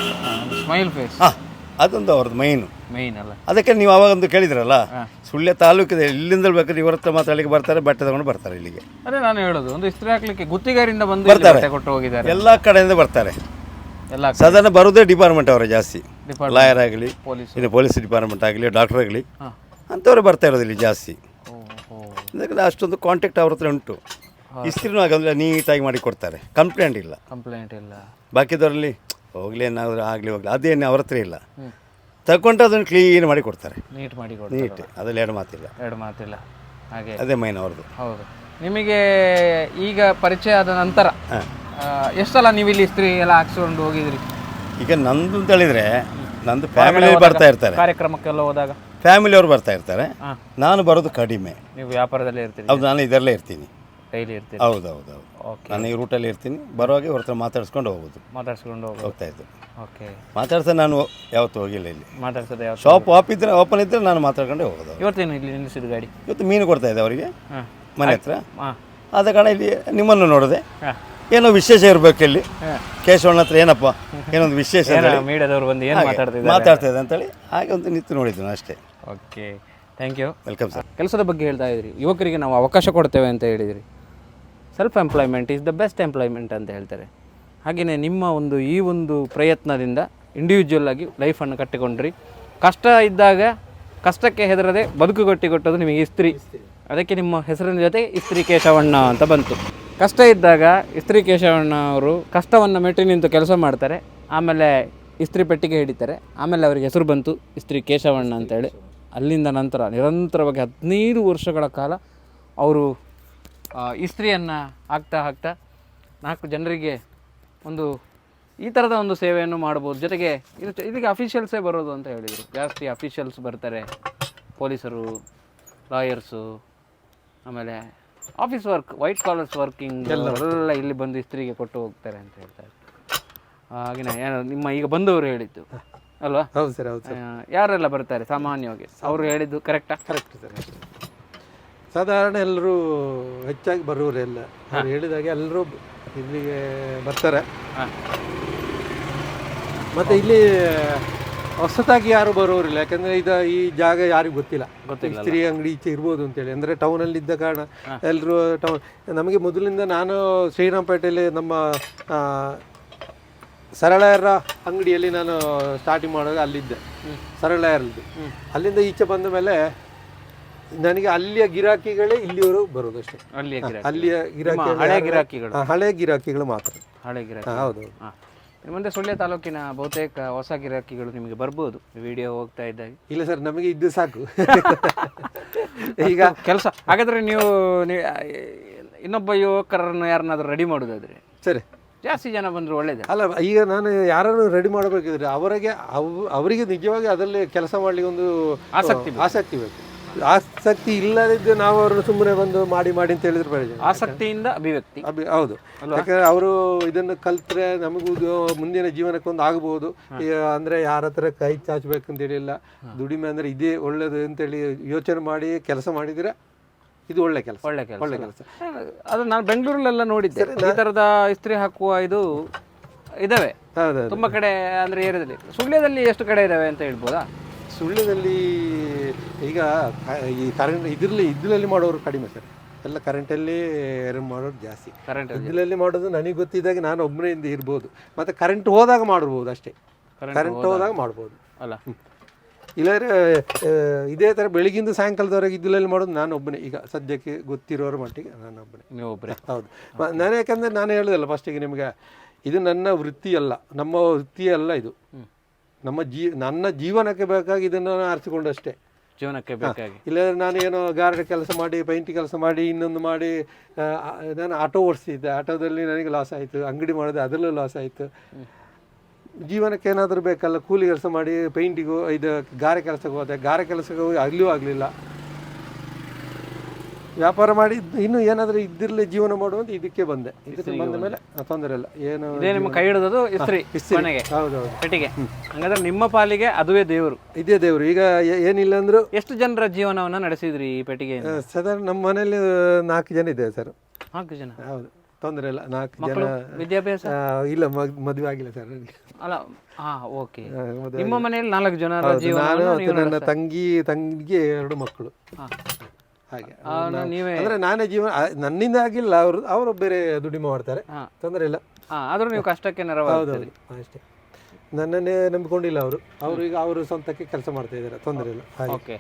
ಸ್ಮೈಲ್ ಫೇಸ್ ಹಾಂ ಅದೊಂದು ಅವ್ರದ್ದು ಮೈನು ಮೇಯ್ನ್ ಅಲ್ಲ. ಅದಕ್ಕೆ ನೀವು ಅವಾಗೊಂದು ಕೇಳಿದ್ರಲ್ಲ ಸುಳ್ಯ ತಾಲೂಕಿದೆ ಇಲ್ಲಿಂದ ಬೇಕಾದ್ರೆ ಇವರತ್ತ ಮಾತ್ರ ಮಾತಾಡಲಿಕ್ಕೆ ಬರ್ತಾರೆ ಬಟ್ಟೆ ತಗೊಂಡು ಬರ್ತಾರೆ ಇಲ್ಲಿಗೆ. ಅದೇ ನಾನು ಹೇಳೋದು ಒಂದು ಇಸ್ತ್ರಿ ಹಾಕ್ಲಿಕ್ಕೆ ಗುತ್ತಿಗಾರಿಂದ ಬಂದು ಇಲ್ಲಿ ಬರ್ತಾರೆ. ಕೊಟ್ಟು ಹೋಗಿದ್ದಾರೆ. ಎಲ್ಲ ಕಡೆಯಿಂದ ಬರ್ತಾರೆ. ಎಲ್ಲ ಸಾಧಾರಣ ಬರೋದೇ ಡಿಪಾರ್ಟ್ಮೆಂಟ್ ಅವರ ಜಾಸ್ತಿ. ಲಾಯರ್ ಆಗಲಿ ಪೊಲೀಸ್ ಇನ್ನು ಪೊಲೀಸ್ ಡಿಪಾರ್ಟ್ಮೆಂಟ್ ಆಗಲಿ ಡಾಕ್ಟರ್ ಆಗಲಿ ಅಂಥವ್ರು ಬರ್ತಾ ಇರೋದು ಇಲ್ಲಿ ಜಾಸ್ತಿ. ಯಾಕಂದ್ರೆ ಅಷ್ಟೊಂದು ಕಾಂಟ್ಯಾಕ್ಟ್ ಅವ್ರ ಹತ್ರ ಉಂಟು. ಇಸ್ತ್ರಿನೂ ಹಾಗಂದ್ರೆ ನೀಟಾಗಿ ಮಾಡಿ ಕೊಡ್ತಾರೆ. ಕಂಪ್ಲೇಂಟ್ ಇಲ್ಲ. ಕಂಪ್ಲೇಂಟ್ ಇಲ್ಲ. ಬಾಕಿದವರಲ್ಲಿ ಹೋಗ್ಲಿ ಏನಾದರೂ ಆಗಲಿ ಹೋಗ್ಲಿ ಅದೇನು ಅವ್ರ ಹತ್ರ ಇಲ್ಲ. ತಗೊಂಡು ಅದನ್ನು ಕ್ಲೀನ್ ಮಾಡಿ ಕೊಡ್ತಾರೆ. ನೀಟ್ ಮಾಡಿ ಕೊಡ್ತಾರೆ. ನೀಟ್. ಅದ್ರಲ್ಲಿ ಎರಡು ಮಾತಿಲ್ಲ. ಎರಡು ಮಾತಿಲ್ಲ. ಹಾಗೆ. ಅದೇ ಮೈನ್ ಅವ್ರದ್ದು ಹೌದು. ನಿಮಗೆ ಈಗ ಪರಿಚಯ ಆದ ನಂತರ ಎಷ್ಟು ಸಲ ನೀವು ಇಲ್ಲಿ ಇಸ್ತ್ರಿ ಎಲ್ಲ ಹಾಕ್ಸ್ಕೊಂಡು ಹೋಗಿದ್ರಿ? ಈಗ ನಂದು ಅಂತ ಹೇಳಿದ್ರೆ ನಂದು ಫ್ಯಾಮಿಲಿ ಬರ್ತಾ ಇರ್ತಾರೆ. ಕಾರ್ಯಕ್ರಮಕ್ಕೆಲ್ಲ ಹೋದಾಗ? ಫ್ಯಾಮಿಲಿ ಅವರು ಬರ್ತಾ ಇರ್ತಾರೆ. ಹಾಂ. ನಾನು ಬರೋದು ಕಡಿಮೆ. ನೀವು ವ್ಯಾಪಾರದಲ್ಲೇ ಇರ್ತೀರಿ. ಹೌದು ನಾನು ಇದರಲ್ಲೇ ಇರ್ತೀನಿ. ಡೈಲಿ ಇರ್ತೀನಿ ಹೌದು ಹೌದು ಹೌದು ಓಕೆ ನಾನು ಈ ರೂಟಲ್ಲಿ ಇರ್ತೀನಿ. ಬರುವಾಗ ಇವ್ರ ಹತ್ರ ಮಾತಾಡ್ಸ್ಕೊಂಡು ಹೋಗೋದು. ಮಾತಾಡ್ಸ್ಕೊಂಡು ಹೋಗಿ ಹೋಗ್ತಾ ಇದ್ದು ಓಕೆ ಮಾತಾಡ್ತಾ ನಾನು ಯಾವತ್ತೂ ಹೋಗಿಲ್ಲ ಇಲ್ಲಿ. ಮಾತಾಡ್ಸೋದು ಯಾವ ಶಾಪ್ ಆಪ್ ಇದ್ರೆ ಓಪನ್ ಇದ್ರೆ ನಾನು ಮಾತಾಡ್ಕೊಂಡೇ ಹೋಗೋದು ಇವತ್ತೇನು ಇಲ್ಲಿ ನಿಲ್ಲಿಸಿದ ಗಾಡಿ? ಇವತ್ತು ಮೀನು ಕೊಡ್ತಾ ಇದೆ ಅವರಿಗೆ. ಹಾಂ. ಮನೆ ಹತ್ರ. ಹಾಂ. ಆದ ಕಾರಣ ಇಲ್ಲಿ ನಿಮ್ಮನ್ನು ನೋಡಿದೆ. ಹಾಂ. ಏನೋ ವಿಶೇಷ ಇರಬೇಕು ಇಲ್ಲಿ. ಕೇಶವಣ್ಣ ಹತ್ರ ಏನಪ್ಪ? ಏನೊಂದು ವಿಶೇಷ ಅಂತ ಹೇಳಿ ಮೀಡಿಯಾದವ್ರು ಬಂದು ಏನು ಮಾತಾಡ್ತಿದ್ದಾರೆ ಮಾತಾಡ್ತಾ ಇದೆ ಅಂತೇಳಿ. ಹಾಗೆ ಒಂದು ನಿಂತು ನೋಡಿದ್ದು ನಾನು ಅಷ್ಟೇ. Okay thank you welcome sir ಕೆಲಸದ ಬಗ್ಗೆ ಹೇಳ್ತಾ ಇದ್ರಿ. ಯುವಕರಿಗೆ ನಾವು ಅವಕಾಶ ಕೊಡ್ತೇವೆ ಅಂತ ಹೇಳಿದಿರಿ. Self employment is the best employment ಅಂತ ಹೇಳ್ತಾರೆ. ಹಾಗೆಯೇ ನಿಮ್ಮ ಒಂದು ಈ ಒಂದು ಪ್ರಯತ್ನದಿಂದ ಇಂಡಿವಿಜುವಲ್ ಆಗಿ ಲೈಫನ್ನು ಕಟ್ಟಿಕೊಂಡ್ರಿ. ಕಷ್ಟ ಇದ್ದಾಗ ಕಷ್ಟಕ್ಕೆ ಹೆದರದೆ ಬದುಕು ಕೊಟ್ಟದ್ದು ನಿಮಗೆ ಇಸ್ತ್ರಿ ಅದಕ್ಕೆ ನಿಮ್ಮ ಹೆಸರಿನ ಜೊತೆ ಇಸ್ತ್ರಿ ಕೇಶವಣ್ಣ ಅಂತ ಬಂತು. ಕಷ್ಟ ಇದ್ದಾಗ ಇಸ್ತ್ರಿ ಕೇಶವಣ್ಣ ಅವರು ಕಷ್ಟವನ್ನು ಮೆಟ್ಟಿ ನಿಂತು ಕೆಲಸ ಮಾಡ್ತಾರೆ. ಆಮೇಲೆ ಇಸ್ತ್ರಿ ಪೆಟ್ಟಿಗೆ ಹಿಡಿತಾರೆ. ಆಮೇಲೆ ಅವರಿಗೆ ಹೆಸರು ಬಂತು ಇಸ್ತ್ರಿ ಕೇಶವಣ್ಣ ಅಂತೇಳಿ. ಅಲ್ಲಿಂದ ನಂತರ ನಿರಂತರವಾಗಿ ಹದಿನೈದು ವರ್ಷಗಳ ಕಾಲ ಅವರು ಇಸ್ತ್ರಿಯನ್ನು ಹಾಕ್ತಾ ಹಾಕ್ತಾ ನಾಲ್ಕು ಜನರಿಗೆ ಒಂದು ಈ ಥರದ ಒಂದು ಸೇವೆಯನ್ನು ಮಾಡ್ಬೋದು. ಜೊತೆಗೆ ಇದು ಇದಕ್ಕೆ ಅಫಿಷಿಯಲ್ಸೇ ಬರೋದು ಅಂತ ಹೇಳಿದರು. ಜಾಸ್ತಿ ಅಫಿಷಿಯಲ್ಸ್ ಬರ್ತಾರೆ. ಪೊಲೀಸರು ಲಾಯರ್ಸು ಆಮೇಲೆ office work white collars working ಎಲ್ಲ ಇಲ್ಲಿ ಬಂದು ಇಸ್ತ್ರಿಗೆ ಕೊಟ್ಟು ಹೋಗ್ತಾರೆ ಅಂತ ಹೇಳ್ತಾರೆ. ಹಾಗೆಯೇ ಏನು ನಿಮ್ಮ ಈಗ ಬಂದವರು ಹೇಳಿದ್ದು. ಅಲ್ವಾ? ಹೌದು ಸರ್ ಹೌದು ಯಾರೆಲ್ಲ ಬರ್ತಾರೆ ಸಾಮಾನ್ಯವಾಗಿ? ಅವರು ಹೇಳಿದ್ದು ಕರೆಕ್ಟಾ ಕರೆಕ್ಟ್ ಸರ್ ಸಾಧಾರಣ ಎಲ್ಲರೂ ಹೆಚ್ಚಾಗಿ ಬರುವವರು ಎಲ್ಲ ಅವ್ರು ಹೇಳಿದಾಗೆ ಎಲ್ಲರೂ ಇಲ್ಲಿಗೆ ಬರ್ತಾರೆ. ಮತ್ತೆ ಇಲ್ಲಿ ಹೊಸತಾಗಿ ಯಾರು ಬರೋರಿಲ್ಲ ಯಾಕಂದ್ರೆ ಇದು ಈ ಜಾಗ ಯಾರಿಗೂ ಗೊತ್ತಿಲ್ಲ. ಸ್ತ್ರೀ ಅಂಗಡಿ ಈಚೆ ಇರ್ಬೋದು ಅಂತೇಳಿ. ಅಂದ್ರೆ ಟೌನಲ್ಲಿ ಇದ್ದ ಕಾರಣ ಎಲ್ಲರೂ ಟೌನ್ ನಮಗೆ ಮೊದಲಿಂದ ನಾನು ಶ್ರೀರಾಮಪೇಟೆಯಲ್ಲಿ ನಮ್ಮ ಸರಳಯರ ಅಂಗಡಿಯಲ್ಲಿ ನಾನು ಸ್ಟಾರ್ಟಿಂಗ್ ಮಾಡೋದು ಅಲ್ಲಿದ್ದೆ. ಸರಳಯರದ್ದು ಅಲ್ಲಿಂದ ಈಚೆ ಬಂದ ಮೇಲೆ ನನಗೆ ಅಲ್ಲಿಯ ಗಿರಾಕಿಗಳೇ ಇಲ್ಲಿಯವರು ಬರೋದು ಅಷ್ಟೇ. ಅಲ್ಲಿಯ ಗಿರಾಕಿ ಅಲ್ಲಿಯ ಗಿರಾಕಿ ನಿಮ್ಮ ಹಳೆ ಗಿರಾಕಿಗಳು ಹಳೆ ಗಿರಾಕಿಗಳು. ಮಾತ್ರ. ಹಳೆ ಗಿರಾಕಿ ಹಾ, ಹೌದು ಹಾಂ. ಮುಂದೆ ಸುಳ್ಯ ತಾಲೂಕಿನ ಬಹುತೇಕ ಹೊಸ ಗಿರಾಕಿಗಳು ನಿಮಗೆ ಬರ್ಬೋದು. ವಿಡಿಯೋ ಹೋಗ್ತಾ ಇದ್ದಾಗ. ಇಲ್ಲ ಸರ್ ನಮಗೆ ಇದ್ದು ಸಾಕು. ಈಗ ಕೆಲಸ. ಹಾಗಾದ್ರೆ ನೀವು ಇನ್ನೊಬ್ಬ ಯುವಕರನ್ನು ಯಾರನ್ನಾದ್ರೂ ರೆಡಿ ಮಾಡೋದಾದ್ರೆ? ಸರಿ. ಜಾಸ್ತಿ ಜನ ಬಂದ್ರೆ ಒಳ್ಳೇದು. ಅಲ್ಲ ಈಗ ನಾನು ಯಾರನ್ನು ರೆಡಿ ಮಾಡಬೇಕಿದ್ರೆ ಅವರಿಗೆ ಅವ್ ಅವರಿಗೆ ನಿಜವಾಗಿ ಅದರಲ್ಲಿ ಕೆಲಸ ಮಾಡ್ಲಿಕ್ಕೆ ಒಂದು ಆಸಕ್ತಿ ಆಸಕ್ತಿ ಬೇಕು. ಆಸಕ್ತಿ ಇಲ್ಲದಿದ್ದು ನಾವು ಅವರು ಸುಮ್ಮನೆ ಬಂದು ಮಾಡಿ ಮಾಡಿ ಅಂತ ಹೇಳಿದ್ರೆ ಪ್ರಯೋಜನ ಆಸಕ್ತಿಯಿಂದ ಅಭಿವ್ಯಕ್ತಿ. ಅಭಿ ಹೌದು. ಯಾಕಂದ್ರೆ ಅವರು ಇದನ್ನು ಕಲ್ತ್ರೆ ನಮಗೂ ಮುಂದಿನ ಜೀವನಕ್ಕೆ ಒಂದು ಆಗಬಹುದು ಅಂದ್ರೆ ಯಾರ ಹತ್ರ ಕೈ ಅಂತ ಹೇಳಿಲ್ಲ. ದುಡಿಮೆ ಅಂದ್ರೆ ಇದೇ ಒಳ್ಳೇದು ಅಂತೇಳಿ ಯೋಚನೆ ಮಾಡಿ ಕೆಲಸ ಮಾಡಿದ್ರೆ ಇದು ಒಳ್ಳೆ ಕೆಲಸ. ಒಳ್ಳೆ ಕೆಲಸ. ಒಳ್ಳೆ ಕೆಲಸ. ಅದು ನಾನು ಬೆಂಗಳೂರಲ್ಲೆಲ್ಲ ನೋಡಿದ್ದೆ. ಈ ತರದ ಇಸ್ತ್ರಿ ಹಾಕುವ ಇದು ಇದಾವೆ. ತುಂಬಾ ಕಡೆ ಅಂದ್ರೆ ಏರಿಯಾದಲ್ಲಿ. ಸುಳ್ಯದಲ್ಲಿ ಎಷ್ಟು ಕಡೆ ಇದಾವೆ ಅಂತ ಹೇಳ್ಬೋದಾ? ಸುಳ್ಳ್ಯದಲ್ಲಿ ಈಗ ಈ ಕರೆಂಟ್ ಇದರಲ್ಲಿ ಇದ್ರಲ್ಲಿ ಮಾಡೋರು ಕಡಿಮೆ ಸರ್. ಎಲ್ಲ ಕರೆಂಟಲ್ಲಿ ಮಾಡೋರು ಜಾಸ್ತಿ. ಕರೆಂಟ್ ಇದರಲ್ಲಿ ಮಾಡೋದು ನನಗೆ ಗೊತ್ತಿದ್ದಾಗ ನಾನು ಒಬ್ಬನೇ ಇಂದ ಇರ್ಬೋದು. ಮತ್ತು ಕರೆಂಟ್ ಹೋದಾಗ ಮಾಡ್ಬೋದು ಅಷ್ಟೇ. ಕರೆಂಟ್ ಹೋದಾಗ. ಮಾಡ್ಬೋದು. ಅಲ್ಲ. ಇಲ್ಲ ಇದೇ ಥರ ಬೆಳಗಿಂದ ಸಾಯಂಕಾಲದವರೆಗೆ ಇದ್ರಲ್ಲಿ ಮಾಡೋದು ನಾನು ಒಬ್ಬನೇ ಈಗ ಸದ್ಯಕ್ಕೆ ಗೊತ್ತಿರೋರ ಮಟ್ಟಿಗೆ ನಾನು ಒಬ್ಬನೇ ನೀವು ಒಬ್ಬರೇ ಹೌದು. ನಾನು ಯಾಕಂದರೆ ನಾನು ಹೇಳೋದಲ್ಲ ಫಸ್ಟಿಗೆ ನಿಮಗೆ ಇದು ನನ್ನ ವೃತ್ತಿ ಅಲ್ಲ ನಮ್ಮ ವೃತ್ತಿ ಅಲ್ಲ ಇದು ನಮ್ಮ ಜೀ ನನ್ನ ಜೀವನಕ್ಕೆ ಬೇಕಾಗಿ ಇದನ್ನು ನಾನು ಆರಿಸಿಕೊಂಡಷ್ಟೇ. ಜೀವನಕ್ಕೆ ಬೇಕಾಗಿ. ಇಲ್ಲಾಂದ್ರೆ ನಾನು ಏನೋ ಗಾರ್ಡ್ ಕೆಲಸ ಮಾಡಿ ಪೈಂಟ್ ಕೆಲಸ ಮಾಡಿ ಇನ್ನೊಂದು ಮಾಡಿ ನಾನು ಆಟೋ ಓಡಿಸ್ತಿದ್ದೆ ಆಟೋದಲ್ಲಿ ನನಗೆ ಲಾಸ್ ಆಯಿತು ಅಂಗಡಿ ಮಾಡಿದೆ ಅದರಲ್ಲೂ ಲಾಸ್ ಆಯಿತು. ಜೀವನಕ್ಕೆ ಏನಾದರೂ ಬೇಕಲ್ಲ ಕೂಲಿ ಕೆಲಸ ಮಾಡಿ ಪೈಂಟಿಗೂ ಇದು ಗಾರೆ ಕೆಲಸಕ್ಕೆ ಹೋದೆ. ಗಾರೆ ಕೆಲಸಕ್ಕೆ ಹೋಗಿ ಅಲ್ಲಿಯೂ ಆಗಲಿಲ್ಲ. ವ್ಯಾಪಾರ ಮಾಡಿ ಇನ್ನು ಏನಾದರೂ ಇದ್ದಿರಲಿ ಜೀವನ ಮಾಡುವಂತ ಇದಕ್ಕೆ ಬಂದೆ. ಇದಕ್ಕೆ ಬಂದ ಮೇಲೆ ತೊಂದರೆ ಇಲ್ಲ. ಏನು ಇದೇ ನಿಮ್ಮ ಕೈ ಹಿಡಿದದು ಇಸ್ತ್ರಿ ಇಸ್ತ್ರಿ. ಹೌದು ಹೌದೌದು. ಕಟ್ಟಿಗೆ ಹಂಗಾದ್ರೆ ನಿಮ್ಮ ಪಾಲಿಗೆ ಅದುವೇ ದೇವರು. ಇದೇ ದೇವರು. ಈಗ ಏನಿಲ್ಲ ಅಂದ್ರು ಎಷ್ಟು ಜನರ ಜೀವನವನ್ನ ನಡೆಸಿದ್ರಿ ಈ ಪೆಟ್ಟಿಗೆ ಸದರ್ ನಮ್ಮ ಮನೇಲಿ ನಾಲ್ಕು ಜನ ಇದ್ದೇವೆ ಸರ್. ನಾಲ್ಕು ಜನ? ಹೌದು. ತೊಂದರೆ ಇಲ್ಲ. ನಾಲ್ಕು ಜನ ವಿದ್ಯಾಭ್ಯಾಸ? ಇಲ್ಲ ಮದ್- ಮದುವೆ ಆಗಿಲ್ಲ ಸರ್ ಅಲ್ಲ ಹಾ ಓಕೆ. ನಿಮ್ಮ ಮನೆಯಲ್ಲಿ ನಾಲ್ಕು ಜನ ನಾನು ನನ್ನ ತಂಗಿ ತಂಗಿಗೆ ಎರಡು ಮಕ್ಕಳು. ಹಾ. ಹಾಗೆ. ನೀವೇ ಅಂದ್ರೆ ನಾನೇ ಜೀವನ ನನ್ನಿಂದ ಆಗಿಲ್ಲ ಅವರು ಅವರು ಬೇರೆ ದುಡಿಮೆ ಮಾಡ್ತಾರೆ. ತೊಂದರೆ ಇಲ್ಲ. ಆದ್ರೂ ನೀವು ಕಷ್ಟಕ್ಕೆ ನೆರವಾಗ್ತದೆ ಅಷ್ಟೇ. ನನ್ನನ್ನೇ ನಂಬಿಕೊಂಡಿಲ್ಲ ಅವರು. ಅವರು ಈಗ ಅವರು ಸ್ವಂತಕ್ಕೆ ಕೆಲಸ ಮಾಡ್ತಾ ಇದ್ದಾರೆ. ತೊಂದರೆ ಇಲ್ಲ. ಓಕೆ.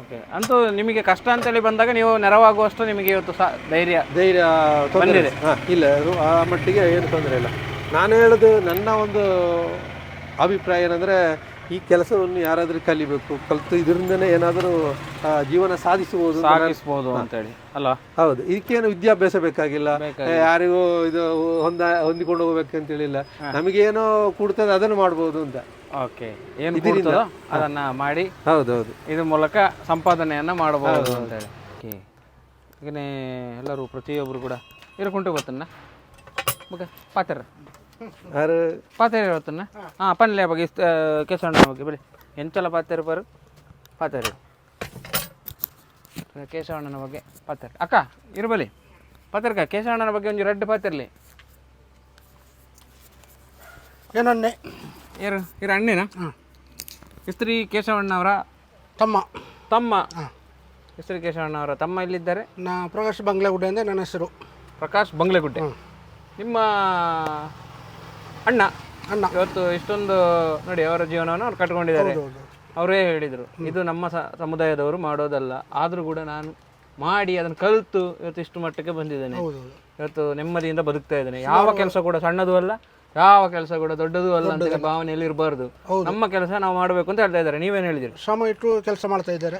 ಓಕೆ. ಅಂತೂ ನಿಮಗೆ ಕಷ್ಟ ಅಂತೇಳಿ ಬಂದಾಗ ನೀವು ನೆರವಾಗುವಷ್ಟು ನಿಮಗೆ ಇವತ್ತು ಸಹ ಧೈರ್ಯ ಧೈರ್ಯ ತೊಂದರೆ ಇಲ್ಲ. ಆ ಮಟ್ಟಿಗೆ ಏನು ತೊಂದರೆ ಇಲ್ಲ. ನಾನು ಹೇಳೋದು ನನ್ನ ಒಂದು ಅಭಿಪ್ರಾಯ ಏನಂದರೆ ಈ ಕೆಲಸವನ್ನು ಯಾರಾದರೂ ಕಲಿಬೇಕು ಕಲಿತು ಇದರಿಂದನೇ ಏನಾದರೂ ಜೀವನ ಸಾಧಿಸಬಹುದು ಸಾಧಿಸಬಹುದು ಅಂತೇಳಿ. ಅಲ್ಲ? ಹೌದು. ಇದಕ್ಕೇನು ವಿದ್ಯಾಭ್ಯಾಸ ಬೇಕಾಗಿಲ್ಲ. ಯಾರಿಗೂ ಇದು ಹೊಂದ ಹೊಂದಿಕೊಂಡು ಹೋಗ್ಬೇಕು ಅಂತ ಹೇಳಿಲ್ಲ ನಮಗೇನೋ ಕೊಡ್ತದೆ ಅದನ್ನು ಮಾಡ್ಬೋದು ಅಂತ. ಓಕೆ. ಏನು ಇದರಿಂದ. ಅದನ್ನ ಮಾಡಿ ಹೌದೌದು. ಇದ್ರ ಮೂಲಕ ಸಂಪಾದನೆಯನ್ನು ಮಾಡಬಹುದು ಅಂತೇಳಿ. ಈಗನೇ ಎಲ್ಲರೂ ಪ್ರತಿಯೊಬ್ಬರು ಕೂಡ ಇರ್ಕೊಂಡು ಬರ್ತನ್ನ ಮಗ ಪಾತ್ರ ಅರೆ ಪಾತ್ರೆ ಹೇಳ್ತಾನ ಹಾಂ. ಪನ್ಲೆ ಬಗ್ಗೆ ಕೇಶವಣ್ಣನ ಕೇಸಣ್ಣ ಬಗ್ಗೆ ಬಿಡಿ ಎಂತೆಲ್ಲ ಪಾತ್ರೆ ಬರು ಪಾತ್ರೆ ಕೇಶವಣ್ಣನ ಬಗ್ಗೆ ಪಾತ್ರೆ ಅಕ್ಕ ಇರಬಲಿ. ಪಾತೇರಿಕ ಕೇಶವಣ್ಣನ ಬಗ್ಗೆ ಒಂದು ರೆಡ್ ಪಾತಿರ್ಲಿ ಏನಣ್ಣೆ ಏರು ಇರ ಅಣ್ಣೇನ? ಇಸ್ತ್ರಿ ಕೇಶವಣ್ಣವರ ತಮ್ಮ. ತಮ್ಮ. ಇಸ್ತ್ರಿ ಕೇಶವಣ್ಣವರ ತಮ್ಮ ಇಲ್ಲಿದ್ದಾರೆ ನಾ ಪ್ರಕಾಶ್ ಬಂಗ್ಲೆಗುಡ್ಡೆ ಅಂದರೆ ನನ್ನ ಹೆಸರು. ಪ್ರಕಾಶ್ ಬಂಗ್ಲೆಗುಡ್ಡೆ. ನಿಮ್ಮ ಅಣ್ಣ ಅಣ್ಣ. ಇವತ್ತು ಇಷ್ಟೊಂದು ನೋಡಿ ಅವರ ಜೀವನವನ್ನು ಅವ್ರು ಕಟ್ಕೊಂಡಿದ್ದಾರೆ. ಅವರೇ ಹೇಳಿದರು ಇದು ನಮ್ಮ ಸಮುದಾಯದವರು ಮಾಡೋದಲ್ಲ ಆದರೂ ಕೂಡ ನಾನು ಮಾಡಿ ಅದನ್ನು ಕಲಿತು ಇವತ್ತು ಇಷ್ಟು ಮಟ್ಟಕ್ಕೆ ಬಂದಿದ್ದೇನೆ. ಇವತ್ತು ನೆಮ್ಮದಿಯಿಂದ ಬದುಕ್ತಾ ಇದ್ದೇನೆ. ಯಾವ ಕೆಲಸ ಕೂಡ ಸಣ್ಣದು ಅಲ್ಲ ಯಾವ ಕೆಲಸ ಕೂಡ ದೊಡ್ಡದು ಅಲ್ಲ ಅಂತ ಭಾವನೆಯಲ್ಲಿ ಇರಬಾರ್ದು. ನಮ್ಮ ಕೆಲಸ ನಾವು ಮಾಡಬೇಕು ಅಂತ ಹೇಳ್ತಾ ಇದ್ದಾರೆ. ನೀವೇನು ಹೇಳಿದಿರಿ ಶ್ರಮ ಇಟ್ಟು ಕೆಲಸ ಮಾಡ್ತಾ ಇದ್ದಾರೆ.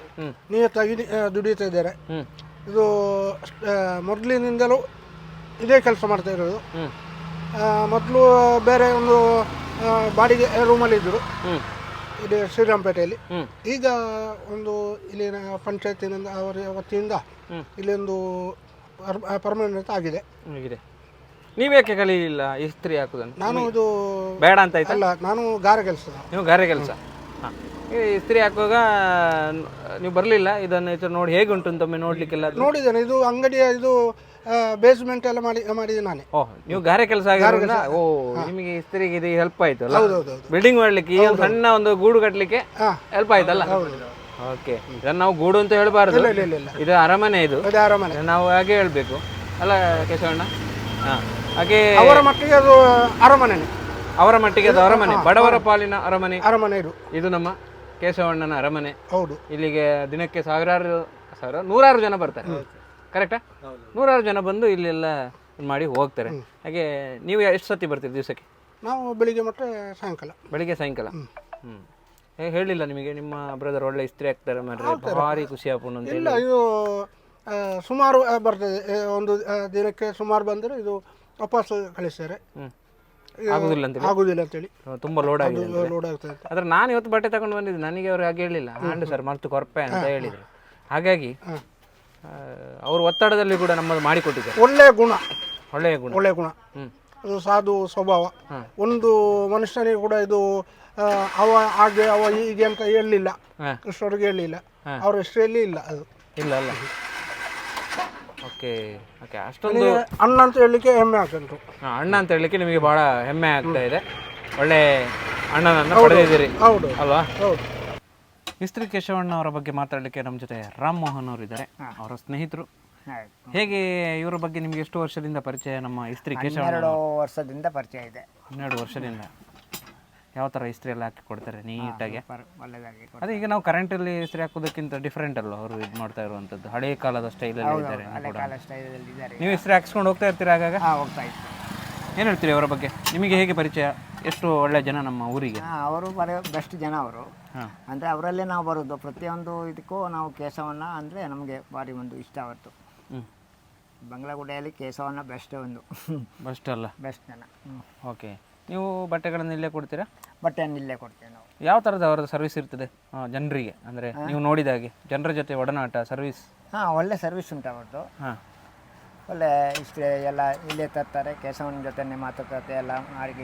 ನಿಯತ್ತಾಗಿ ದುಡಿಯುತ್ತಾ ಇದ್ದಾರೆ. ಇದು ಮೊದಲಿನಿಂದಲೂ ಇದೇ ಕೆಲಸ ಮಾಡ್ತಾ ಇರೋದು. ಮೊದಲು ಬೇರೆ ಒಂದು ಬಾಡಿಗೆ ರೂಮಲ್ಲಿ ಇದ್ದರು. ಇಲ್ಲಿ ಶ್ರೀರಾಮಪೇಟೆಯಲ್ಲಿ ಈಗ ಒಂದು ಇಲ್ಲಿನ ಪಂಚಾಯತಿನಿಂದ ಅವರ ವತಿಯಿಂದ ಇಲ್ಲಿ ಇಲ್ಲೊಂದು ಪರ್ಮನೆಂಟ್ ಆಗಿದೆ. ನೀವೇಕೆ ಕಲೀಲಿಲ್ಲ ಇಸ್ತ್ರಿ ಹಾಕುದನ್ನು? ನಾನು ಇದು ಬೇಡ ಅಂತ ಅಲ್ಲ ನಾನು ಗಾರೆ ಕೆಲಸ ನೀವು ಗಾರೆ ಕೆಲಸ? ಈ ಇಸ್ತ್ರಿ ಹಾಕುವಾಗ ನೀವು ಬರಲಿಲ್ಲ? ಇದನ್ನು ಥರ ನೋಡಿ ಹೇಗೆ ಉಂಟು ಅಂತ ಒಮ್ಮೆ ನೋಡ್ಲಿಕ್ಕೆಲ್ಲ ನೋಡಿದ್ದೇನೆ. ಇದು ಅಂಗಡಿಯ ಇದು ಬೇಸ್ಮೆಂಟ್ ಎಲ್ಲ ಮಾಡಿ ಮಾಡಿದೆ ನಾನೇ. ಓಹ್ ನೀವು ಗಾರೆ ಕೆಲಸ ಆಗಿರೋದ್ರಿಂದ ಓ ನಿಮಗೆ ಇಸ್ತ್ರಿಗೆ ಇದು ಹೆಲ್ಪ್ ಆಯ್ತು ಅಲ್ಲ? ಬಿಲ್ಡಿಂಗ್ ಮಾಡ್ಲಿಕ್ಕೆ ಈ ಒಂದು ಸಣ್ಣ ಒಂದು ಗೂಡು ಕಟ್ಟಲಿಕ್ಕೆ ಹೆಲ್ಪ್ ಆಯ್ತಲ್ಲ ಓಕೆ ಇದನ್ನು ನಾವು ಗೂಡು ಅಂತ ಹೇಳಬಾರ್ದು? ಇದು ಅರಮನೆ ಇದು. ಅರಮನೆ. ನಾವು ಹಾಗೆ ಹೇಳಬೇಕು. ಅಲ್ಲ ಕೇಶವಣ್ಣ? ಹಾ. ಹಾಗೆ ಅವರ ಮಟ್ಟಿಗೆ ಅದು ಅರಮನೆನೇ. ಅವರ ಮಟ್ಟಿಗೆ ಅದು ಅರಮನೆ. ಬಡವರ ಪಾಲಿನ ಅರಮನೆ. ಅರಮನೆ ಇದು. ಇದು ನಮ್ಮ ಕೇಶವಣ್ಣನ ಅರಮನೆ. ಹೌದು. ಇಲ್ಲಿಗೆ ದಿನಕ್ಕೆ ಸಾವಿರಾರು ಸಾವಿರ ನೂರಾರು ಜನ ಬರ್ತಾರೆ. ಕರೆಕ್ಟಾ ನೂರಾರು ಜನ ಬಂದು ಇಲ್ಲೆಲ್ಲ ಇದ್ ಮಾಡಿ ಹೋಗ್ತಾರೆ. ಹಾಗೆ ನೀವು ಎಷ್ಟು ಸತಿ ಬರ್ತೀರಿ ದಿವಸಕ್ಕೆ? ನಾವು ಬೆಳಿಗ್ಗೆ ಮತ್ತೆ ಸಾಯಂಕಾಲ. ಬೆಳಿಗ್ಗೆ ಸಾಯಂಕಾಲ? ಹ್ಮ್. ಹೇಳಿಲ್ಲ ನಿಮಗೆ ನಿಮ್ಮ ಬ್ರದರ್ ಒಳ್ಳೆ ಇಸ್ತ್ರಿ ಆಗ್ತಾರೆ ಮಾಡ್ರಿ ಭಾರಿ ಖುಷಿ ಆಪುನ್ ಅಂತ ಇಲ್ಲ ಇದು ಆ, ಸುಮಾರು ಆ, ಬರ್ತದೆ. ಆ, ಒಂದು ಆ, ದಿನಕ್ಕೆ ಸುಮಾರು ಬಂದರೆ ಇದು ವಾಪಸ್ ಕಳಿಸ್ತಾರೆ. ಆಗುದಿಲ್ಲ ಅಂತ ಆಗುದಿಲ್ಲ ಅಂತೇಳಿ. ತುಂಬಾ ಲೋಡ್ ಆಗಿದೆ ಅಂತ. ಲೋಡ್ ಆದ್ರೆ ನಾನು ಇವತ್ತು ಬಟ್ಟೆ ತಗೊಂಡು ಬಂದಿದ್ದೆ ನನಗೆ ಅವ್ರು ಹಾಗೆ ಹೇಳಿಲ್ಲ. ಹಾಂಡು ಸರ್ ಮರ್ತು ಕೊರಪೆ ಅಂತ ಹೇಳಿದ್ರು. ಹಾಗಾಗಿ ಅವ್ರ ಒತ್ತಡದಲ್ಲಿ ಕೂಡ ನಮ್ಮದು ಮಾಡಿಕೊಟ್ಟಿದ್ದಾರೆ. ಒಳ್ಳೆಯ ಗುಣ. ಒಳ್ಳೆಯ ಗುಣ. ಒಳ್ಳೆಯ ಗುಣ. ಹ್ಮ್. ಅದು ಸಾಧು ಸ್ವಭಾವ. ಒಂದು ಮನುಷ್ಯನಿಗೆ ಕೂಡ ಇದು ಆ, ಅವ ಹಾಗೆ ಅವ ಹೀಗೆ ಅಂತ ಹೇಳಲಿಲ್ಲ ಹಾ. ಕೃಷ್ಣರಿಗೆ ಹೇಳಲಿಲ್ಲ ಅವ್ರ ಹೆಸರಲ್ಲಿ ಇಲ್ಲ ಅದು. ಇಲ್ಲ ಅಲ್ಲ. ಓಕೆ ಓಕೆ ಅಷ್ಟೊಂದು ಅಣ್ಣ ಅಂತ ಹೇಳಲಿಕ್ಕೆ ಹೆಮ್ಮೆ ಹಾ, ಅಣ್ಣ ಅಂತ ಹೇಳಲಿಕ್ಕೆ ನಿಮಗೆ ಬಹಳ ಹೆಮ್ಮೆ ಆಗ್ತಾ ಇದೆ. ಒಳ್ಳೆ ಅಣ್ಣನನ್ನ ಪಡೆದಿದ್ದೀರಿ. ಹೌದು ಅಲ್ವಾ? ಹೌದು. ಇಸ್ತ್ರಿ ಕೇಶವಣ್ಣ ಅವರ ಬಗ್ಗೆ ಮಾತಾಡಲಿಕ್ಕೆ ನಮ್ಮ ಜೊತೆ ರಾಮ್ ಮೋಹನ್ ಅವರು ಇದ್ದಾರೆ. ಅವರ ಸ್ನೇಹಿತರು. ಹೇಗೆ ಇವರ ಬಗ್ಗೆ ನಿಮಗೆ ಎಷ್ಟು ವರ್ಷದಿಂದ ಪರಿಚಯ ನಮ್ಮ ಇಸ್ತ್ರಿ ಕೇಶವಣ್ಣ ಹನ್ನೆರಡು ವರ್ಷದಿಂದ ಪರಿಚಯ ಇದೆ. ಹನ್ನೆರಡು ವರ್ಷದಿಂದ. ಯಾವ ಥರ ಇಸ್ತ್ರಿ ಎಲ್ಲ ಹಾಕಿ ಕೊಡ್ತಾರೆ ನೀಟಾಗಿ? ಪರ್- ಒಳ್ಳೆದಾಗಿ ಅದೇ ಈಗ ನಾವು ಕರೆಂಟಲ್ಲಿ ಇಸ್ತ್ರಿ ಹಾಕೋದಕ್ಕಿಂತ ಡಿಫ್ರೆಂಟ್ ಅಲ್ವಾ ಅವರು ಇದು ಮಾಡ್ತಾ ಇರುವಂಥದ್ದು ಹಳೆ ಕಾಲದ ಸ್ಟೈಲಲ್ಲಿ ಇದ್ದಾರೆ ಹಳೆ ಕಾಲ ಸ್ಟೈಲಲ್ಲಿ ಇದ್ದಾರೆ. ನೀವು ಇಸ್ತ್ರಿ ಹಾಕ್ಸ್ಕೊಂಡು ಹೋಗ್ತಾ ಇರ್ತೀರಾ ಆಗಾಗ? ಹಾಂ ಹೋಗ್ತಾ ಇತ್ತು ಏನು ಹೇಳ್ತೀರಿ ಅವರ ಬಗ್ಗೆ? ನಿಮಗೆ ಹೇಗೆ ಪರಿಚಯ? ಎಷ್ಟು ಒಳ್ಳೆ ಜನ ನಮ್ಮ ಊರಿಗೆ? ಹಾಂ ಅವರು ಬರೋ ಬೆಸ್ಟ್ ಜನ ಅವರು. ಹಾಂ. ಅಂದರೆ ಅವರಲ್ಲೇ ನಾವು ಬರೋದು. ಪ್ರತಿಯೊಂದು ಇದಕ್ಕೂ ನಾವು ಕೇಶವನ್ನ ಅಂದರೆ ನಮಗೆ ಭಾರಿ ಒಂದು ಇಷ್ಟ ಅವತ್ತು. ಹ್ಞೂ ಬಂಗ್ಲಾಗುಡ್ಡೆಯಲ್ಲಿ ಕೇಶವನ್ನ ಬೆಸ್ಟ್ ಒಂದು. ಬೆಸ್ಟ್ ಅಲ್ಲ? ಬೆಸ್ಟ್ ಜನ. ಓಕೆ ನೀವು ಬಟ್ಟೆಗಳನ್ನು ಇಲ್ಲೇ ಕೊಡ್ತೀರಾ? ಬಟ್ಟೆಯನ್ನು ಇಲ್ಲೇ ಕೊಡ್ತೀವಿ ನಾವು. ಯಾವ ಥರದ ಅವರ ಸರ್ವಿಸ್ ಇರ್ತದೆ? ಜನರಿಗೆ ಅಂದರೆ ನೀವು ನೋಡಿದ ಹಾಗೆ ಜನರ ಜೊತೆ ಒಡನಾಟ ಸರ್ವಿಸ್ ಹಾಂ ಒಳ್ಳೆ ಸರ್ವಿಸ್ ಉಂಟು ಅವ್ರದ್ದು. ಹಾಂ. ಒಳ್ಳೆ ಇಷ್ಟೇ ಎಲ್ಲ ಇಲ್ಲೇ ತರ್ತಾರೆ ಕೇಶವನ ಜೊತೆನೇ ಮಾತುಕತೆ ಎಲ್ಲ ಮಾಡಿ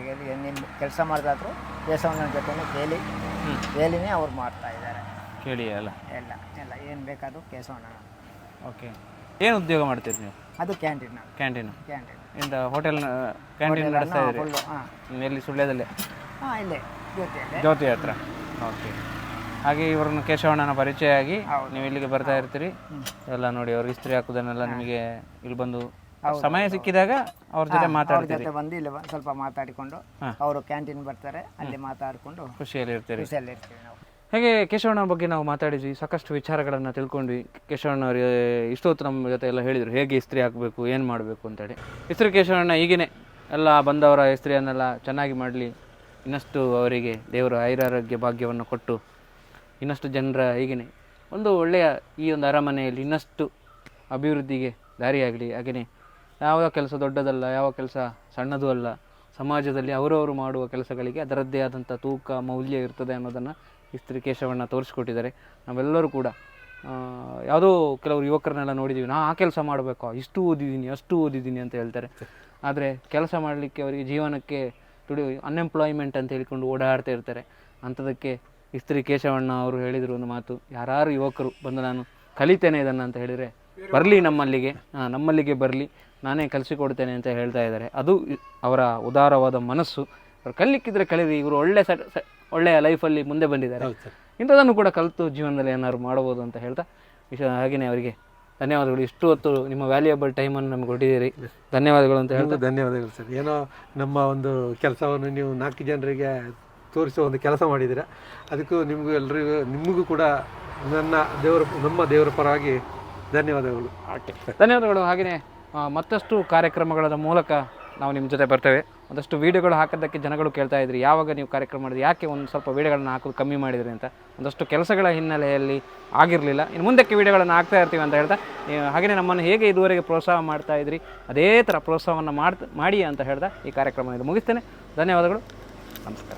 ನಿಮ್ಮ ಕೆಲಸ ಮಾಡಿದಾದ್ರು ಕೇಶವನ ಜೊತೆನೇ ಕೇಳಿ ಕೇಳಿನೇ ಅವ್ರು ಮಾಡ್ತಾ ಇದ್ದಾರೆ. ಕೇಳಿ ಅಲ್ಲ? ಎಲ್ಲ ಎಲ್ಲ ಏನು ಬೇಕಾದರೂ ಕೇಶವನ ಓಕೆ ಏನು ಉದ್ಯೋಗ ಮಾಡ್ತೀರಿ ನೀವು? ಅದು ಕ್ಯಾಂಟೀನ್ ಕ್ಯಾಂಟೀನು. ಕ್ಯಾಂಟೀನ್. ಇಂದ ಹೋಟೆಲ್ ಕ್ಯಾಂಟೀನ್ ನಡೆಸ್ತಾ ಇದ್ರಿ. ಫುಲ್ಲು ಸುಳ್ಳೆದಲ್ಲೇ ಎಲ್ಲಿ ಸುಳ್ಯದಲ್ಲೇ? ಹಾಂ ಇಲ್ಲೇ ಜೊತೆಯಲ್ಲೇ ಜ್ಯೋತಿ ಹತ್ರ. ಓಕೆ ಹಾಗೆ ಇವ್ರನ್ನ ಕೇಶವಣ್ಣನ ಪರಿಚಯ ಆಗಿ ನೀವು ಇಲ್ಲಿಗೆ ಬರ್ತಾ ಇರ್ತೀರಿ. ಎಲ್ಲ ನೋಡಿ ಅವ್ರಿಗೆ ಇಸ್ತ್ರಿ ಹಾಕೋದನ್ನೆಲ್ಲ ನಿಮಗೆ ಇಲ್ಲಿ ಬಂದು ಸಮಯ ಸಿಕ್ಕಿದಾಗ ಅವ್ರ ಜೊತೆ ಅವ್ರ ಮಾತಾಡ್ತೀರಿ. ಜೊತೆ ಬಂದು ಇಲ್ಲಿ ಬ- ಸ್ವಲ್ಪ ಮಾತಾಡಿಕೊಂಡು ಅವರು ಕ್ಯಾಂಟೀನ್ ಬರ್ತಾರೆ ಅಲ್ಲಿ ಮಾತಾಡಿಕೊಂಡು ಖುಷಿಯಲ್ಲಿ ಇರ್ತೀರಿ. ಖುಷಿಯಲ್ಲಿ ಇರ್ತೀವಿ ನಾವು. ಹಾಗೆ ಕೇಶವಣ್ಣ ಬಗ್ಗೆ ನಾವು ಮಾತಾಡಿದ್ವಿ, ಸಾಕಷ್ಟು ವಿಚಾರಗಳನ್ನು ತಿಳ್ಕೊಂಡ್ವಿ. ಕೇಶವಣ್ಣ ಅವರಿಗೆ ಇಷ್ಟೊತ್ತು ನಮ್ಮ ಜೊತೆ ಎಲ್ಲ ಹೇಳಿದರು, ಹೇಗೆ ಇಸ್ತ್ರಿ ಹಾಕಬೇಕು, ಏನು ಮಾಡಬೇಕು ಅಂತೇಳಿ. ಇಸ್ತ್ರಿ ಕೇಶವಣ್ಣ ಈಗೇನೆ ಎಲ್ಲ ಬಂದವರ ಇಸ್ತ್ರಿಯನ್ನೆಲ್ಲ ಚೆನ್ನಾಗಿ ಮಾಡಲಿ. ಇನ್ನಷ್ಟು ಅವರಿಗೆ ದೇವರ ಐರಾರೋಗ್ಯ ಭಾಗ್ಯವನ್ನು ಕೊಟ್ಟು, ಇನ್ನಷ್ಟು ಜನರ ಹೀಗೇನೆ ಒಂದು ಒಳ್ಳೆಯ ಈ ಒಂದು ಅರಮನೆಯಲ್ಲಿ ಇನ್ನಷ್ಟು ಅಭಿವೃದ್ಧಿಗೆ ದಾರಿಯಾಗಲಿ. ಹಾಗೆಯೇ ಯಾವ ಕೆಲಸ ದೊಡ್ಡದಲ್ಲ, ಯಾವ ಕೆಲಸ ಸಣ್ಣದು ಅಲ್ಲ, ಸಮಾಜದಲ್ಲಿ ಅವರವರು ಮಾಡುವ ಕೆಲಸಗಳಿಗೆ ಅದರದ್ದೇ ಆದಂಥ ತೂಕ, ಮೌಲ್ಯ ಇರ್ತದೆ ಅನ್ನೋದನ್ನು ಇಸ್ತ್ರಿ ಕೇಶವನ್ನು ತೋರಿಸ್ಕೊಟ್ಟಿದ್ದಾರೆ. ನಾವೆಲ್ಲರೂ ಕೂಡ ಯಾವುದೋ ಕೆಲವರು ಯುವಕರನ್ನೆಲ್ಲ ನೋಡಿದ್ದೀವಿ ನಾ ಆ ಕೆಲಸ ಮಾಡಬೇಕು? ಇಷ್ಟು ಓದಿದ್ದೀನಿ, ಅಷ್ಟು ಓದಿದ್ದೀನಿ ಅಂತ ಹೇಳ್ತಾರೆ. ಆದರೆ ಕೆಲಸ ಮಾಡಲಿಕ್ಕೆ ಅವರಿಗೆ ಜೀವನಕ್ಕೆ ತುಡಿ ಅನ್ಎಂಪ್ಲಾಯ್ಮೆಂಟ್ ಅಂತ ಹೇಳಿಕೊಂಡು ಓಡಾಡ್ತಾ ಇರ್ತಾರೆ. ಅಂಥದಕ್ಕೆ ಇಸ್ತ್ರಿ ಕೇಶವಣ್ಣ ಅವರು ಹೇಳಿದರು ಒಂದು ಮಾತು ಯಾರು ಯುವಕರು, ಬಂದು ನಾನು ಕಲಿತೇನೆ ಇದನ್ನು ಅಂತ ಹೇಳಿದರೆ, ಬರಲಿ ನಮ್ಮಲ್ಲಿಗೆ ನಮ್ಮಲ್ಲಿಗೆ ಬರಲಿ, ನಾನೇ ಕಲಿಸಿಕೊಡ್ತೇನೆ ಅಂತ ಹೇಳ್ತಾ ಇದ್ದಾರೆ. ಅದು ಅವರ ಉದಾರವಾದ ಮನಸ್ಸು. ಅವ್ರು ಕಲಿಕ್ಕಿದ್ರೆ ಕಲೀರಿ, ಇವರು ಒಳ್ಳೆ ಸ- ಒಳ್ಳೆಯ ಲೈಫಲ್ಲಿ ಮುಂದೆ ಬಂದಿದ್ದಾರೆ. ಇಂಥದನ್ನು ಕೂಡ ಕಲಿತು ಜೀವನದಲ್ಲಿ ಏನಾದ್ರು ಮಾಡ್ಬೋದು ಅಂತ ಹೇಳ್ತಾ ವಿಷಯ ಹಾಗೆಯೇ ಅವರಿಗೆ ಧನ್ಯವಾದಗಳು. ಇಷ್ಟು ಹೊತ್ತು ನಿಮ್ಮ ವ್ಯಾಲ್ಯೂಯಬಲ್ ಟೈಮನ್ನು ನಮ್ಗೆ ಕೊಟ್ಟಿದ್ದೀರಿ. ಧನ್ಯವಾದಗಳು ಅಂತ ಹೇಳ್ತಾ ಧನ್ಯವಾದಗಳು ಸರ್. ಏನೋ ನಮ್ಮ ಒಂದು ಕೆಲಸವನ್ನು ನೀವು ನಾಲ್ಕು ಜನರಿಗೆ ತೋರಿಸೋ ಒಂದು ಕೆಲಸ ಮಾಡಿದ್ದೀರಾ. ಅದಕ್ಕೂ ನಿಮಗೂ ಎಲ್ರಿಗೂ ನಿಮಗೂ ಕೂಡ ನನ್ನ ದೇವರ ನಮ್ಮ ದೇವರ ಪರವಾಗಿ ಧನ್ಯವಾದಗಳು. ಧನ್ಯವಾದಗಳು. ಹಾಗೆಯೇ ಮತ್ತಷ್ಟು ಕಾರ್ಯಕ್ರಮಗಳ ಮೂಲಕ ನಾವು ನಿಮ್ಮ ಜೊತೆ ಬರ್ತೇವೆ. ಒಂದಷ್ಟು ವೀಡಿಯೋಗಳು ಹಾಕೋದಕ್ಕೆ ಜನಗಳು ಕೇಳ್ತಾ ಇದ್ರಿ. ಯಾವಾಗ ನೀವು ಕಾರ್ಯಕ್ರಮ ಮಾಡಿದ್ರಿ? ಯಾಕೆ ಒಂದು ಸ್ವಲ್ಪ ವೀಡಿಯೋಗಳನ್ನ ಹಾಕೋದು ಕಮ್ಮಿ ಮಾಡಿದ್ರಿ ಅಂತ. ಒಂದಷ್ಟು ಕೆಲಸಗಳ ಹಿನ್ನೆಲೆಯಲ್ಲಿ ಆಗಿರಲಿಲ್ಲ. ಇನ್ನು ಮುಂದಕ್ಕೆ ವೀಡಿಯೋಗಳನ್ನು ಹಾಕ್ತಾ ಇರ್ತೀವಿ ಅಂತ ಹೇಳ್ತಾ ಹಾಗೆಯೇ ನಮ್ಮನ್ನು ಹೇಗೆ ಇದುವರೆಗೆ ಪ್ರೋತ್ಸಾಹ ಮಾಡ್ತಾ ಇದ್ರಿ, ಅದೇ ಥರ ಪ್ರೋತ್ಸಾಹವನ್ನು ಮಾಡ್ತಾ, ಮಾಡಿ ಅಂತ ಹೇಳ್ತಾ ಈ ಕಾರ್ಯಕ್ರಮ ಇದು ಮುಗಿಸ್ತೇನೆ. ಧನ್ಯವಾದಗಳು. ನಮಸ್ಕಾರ.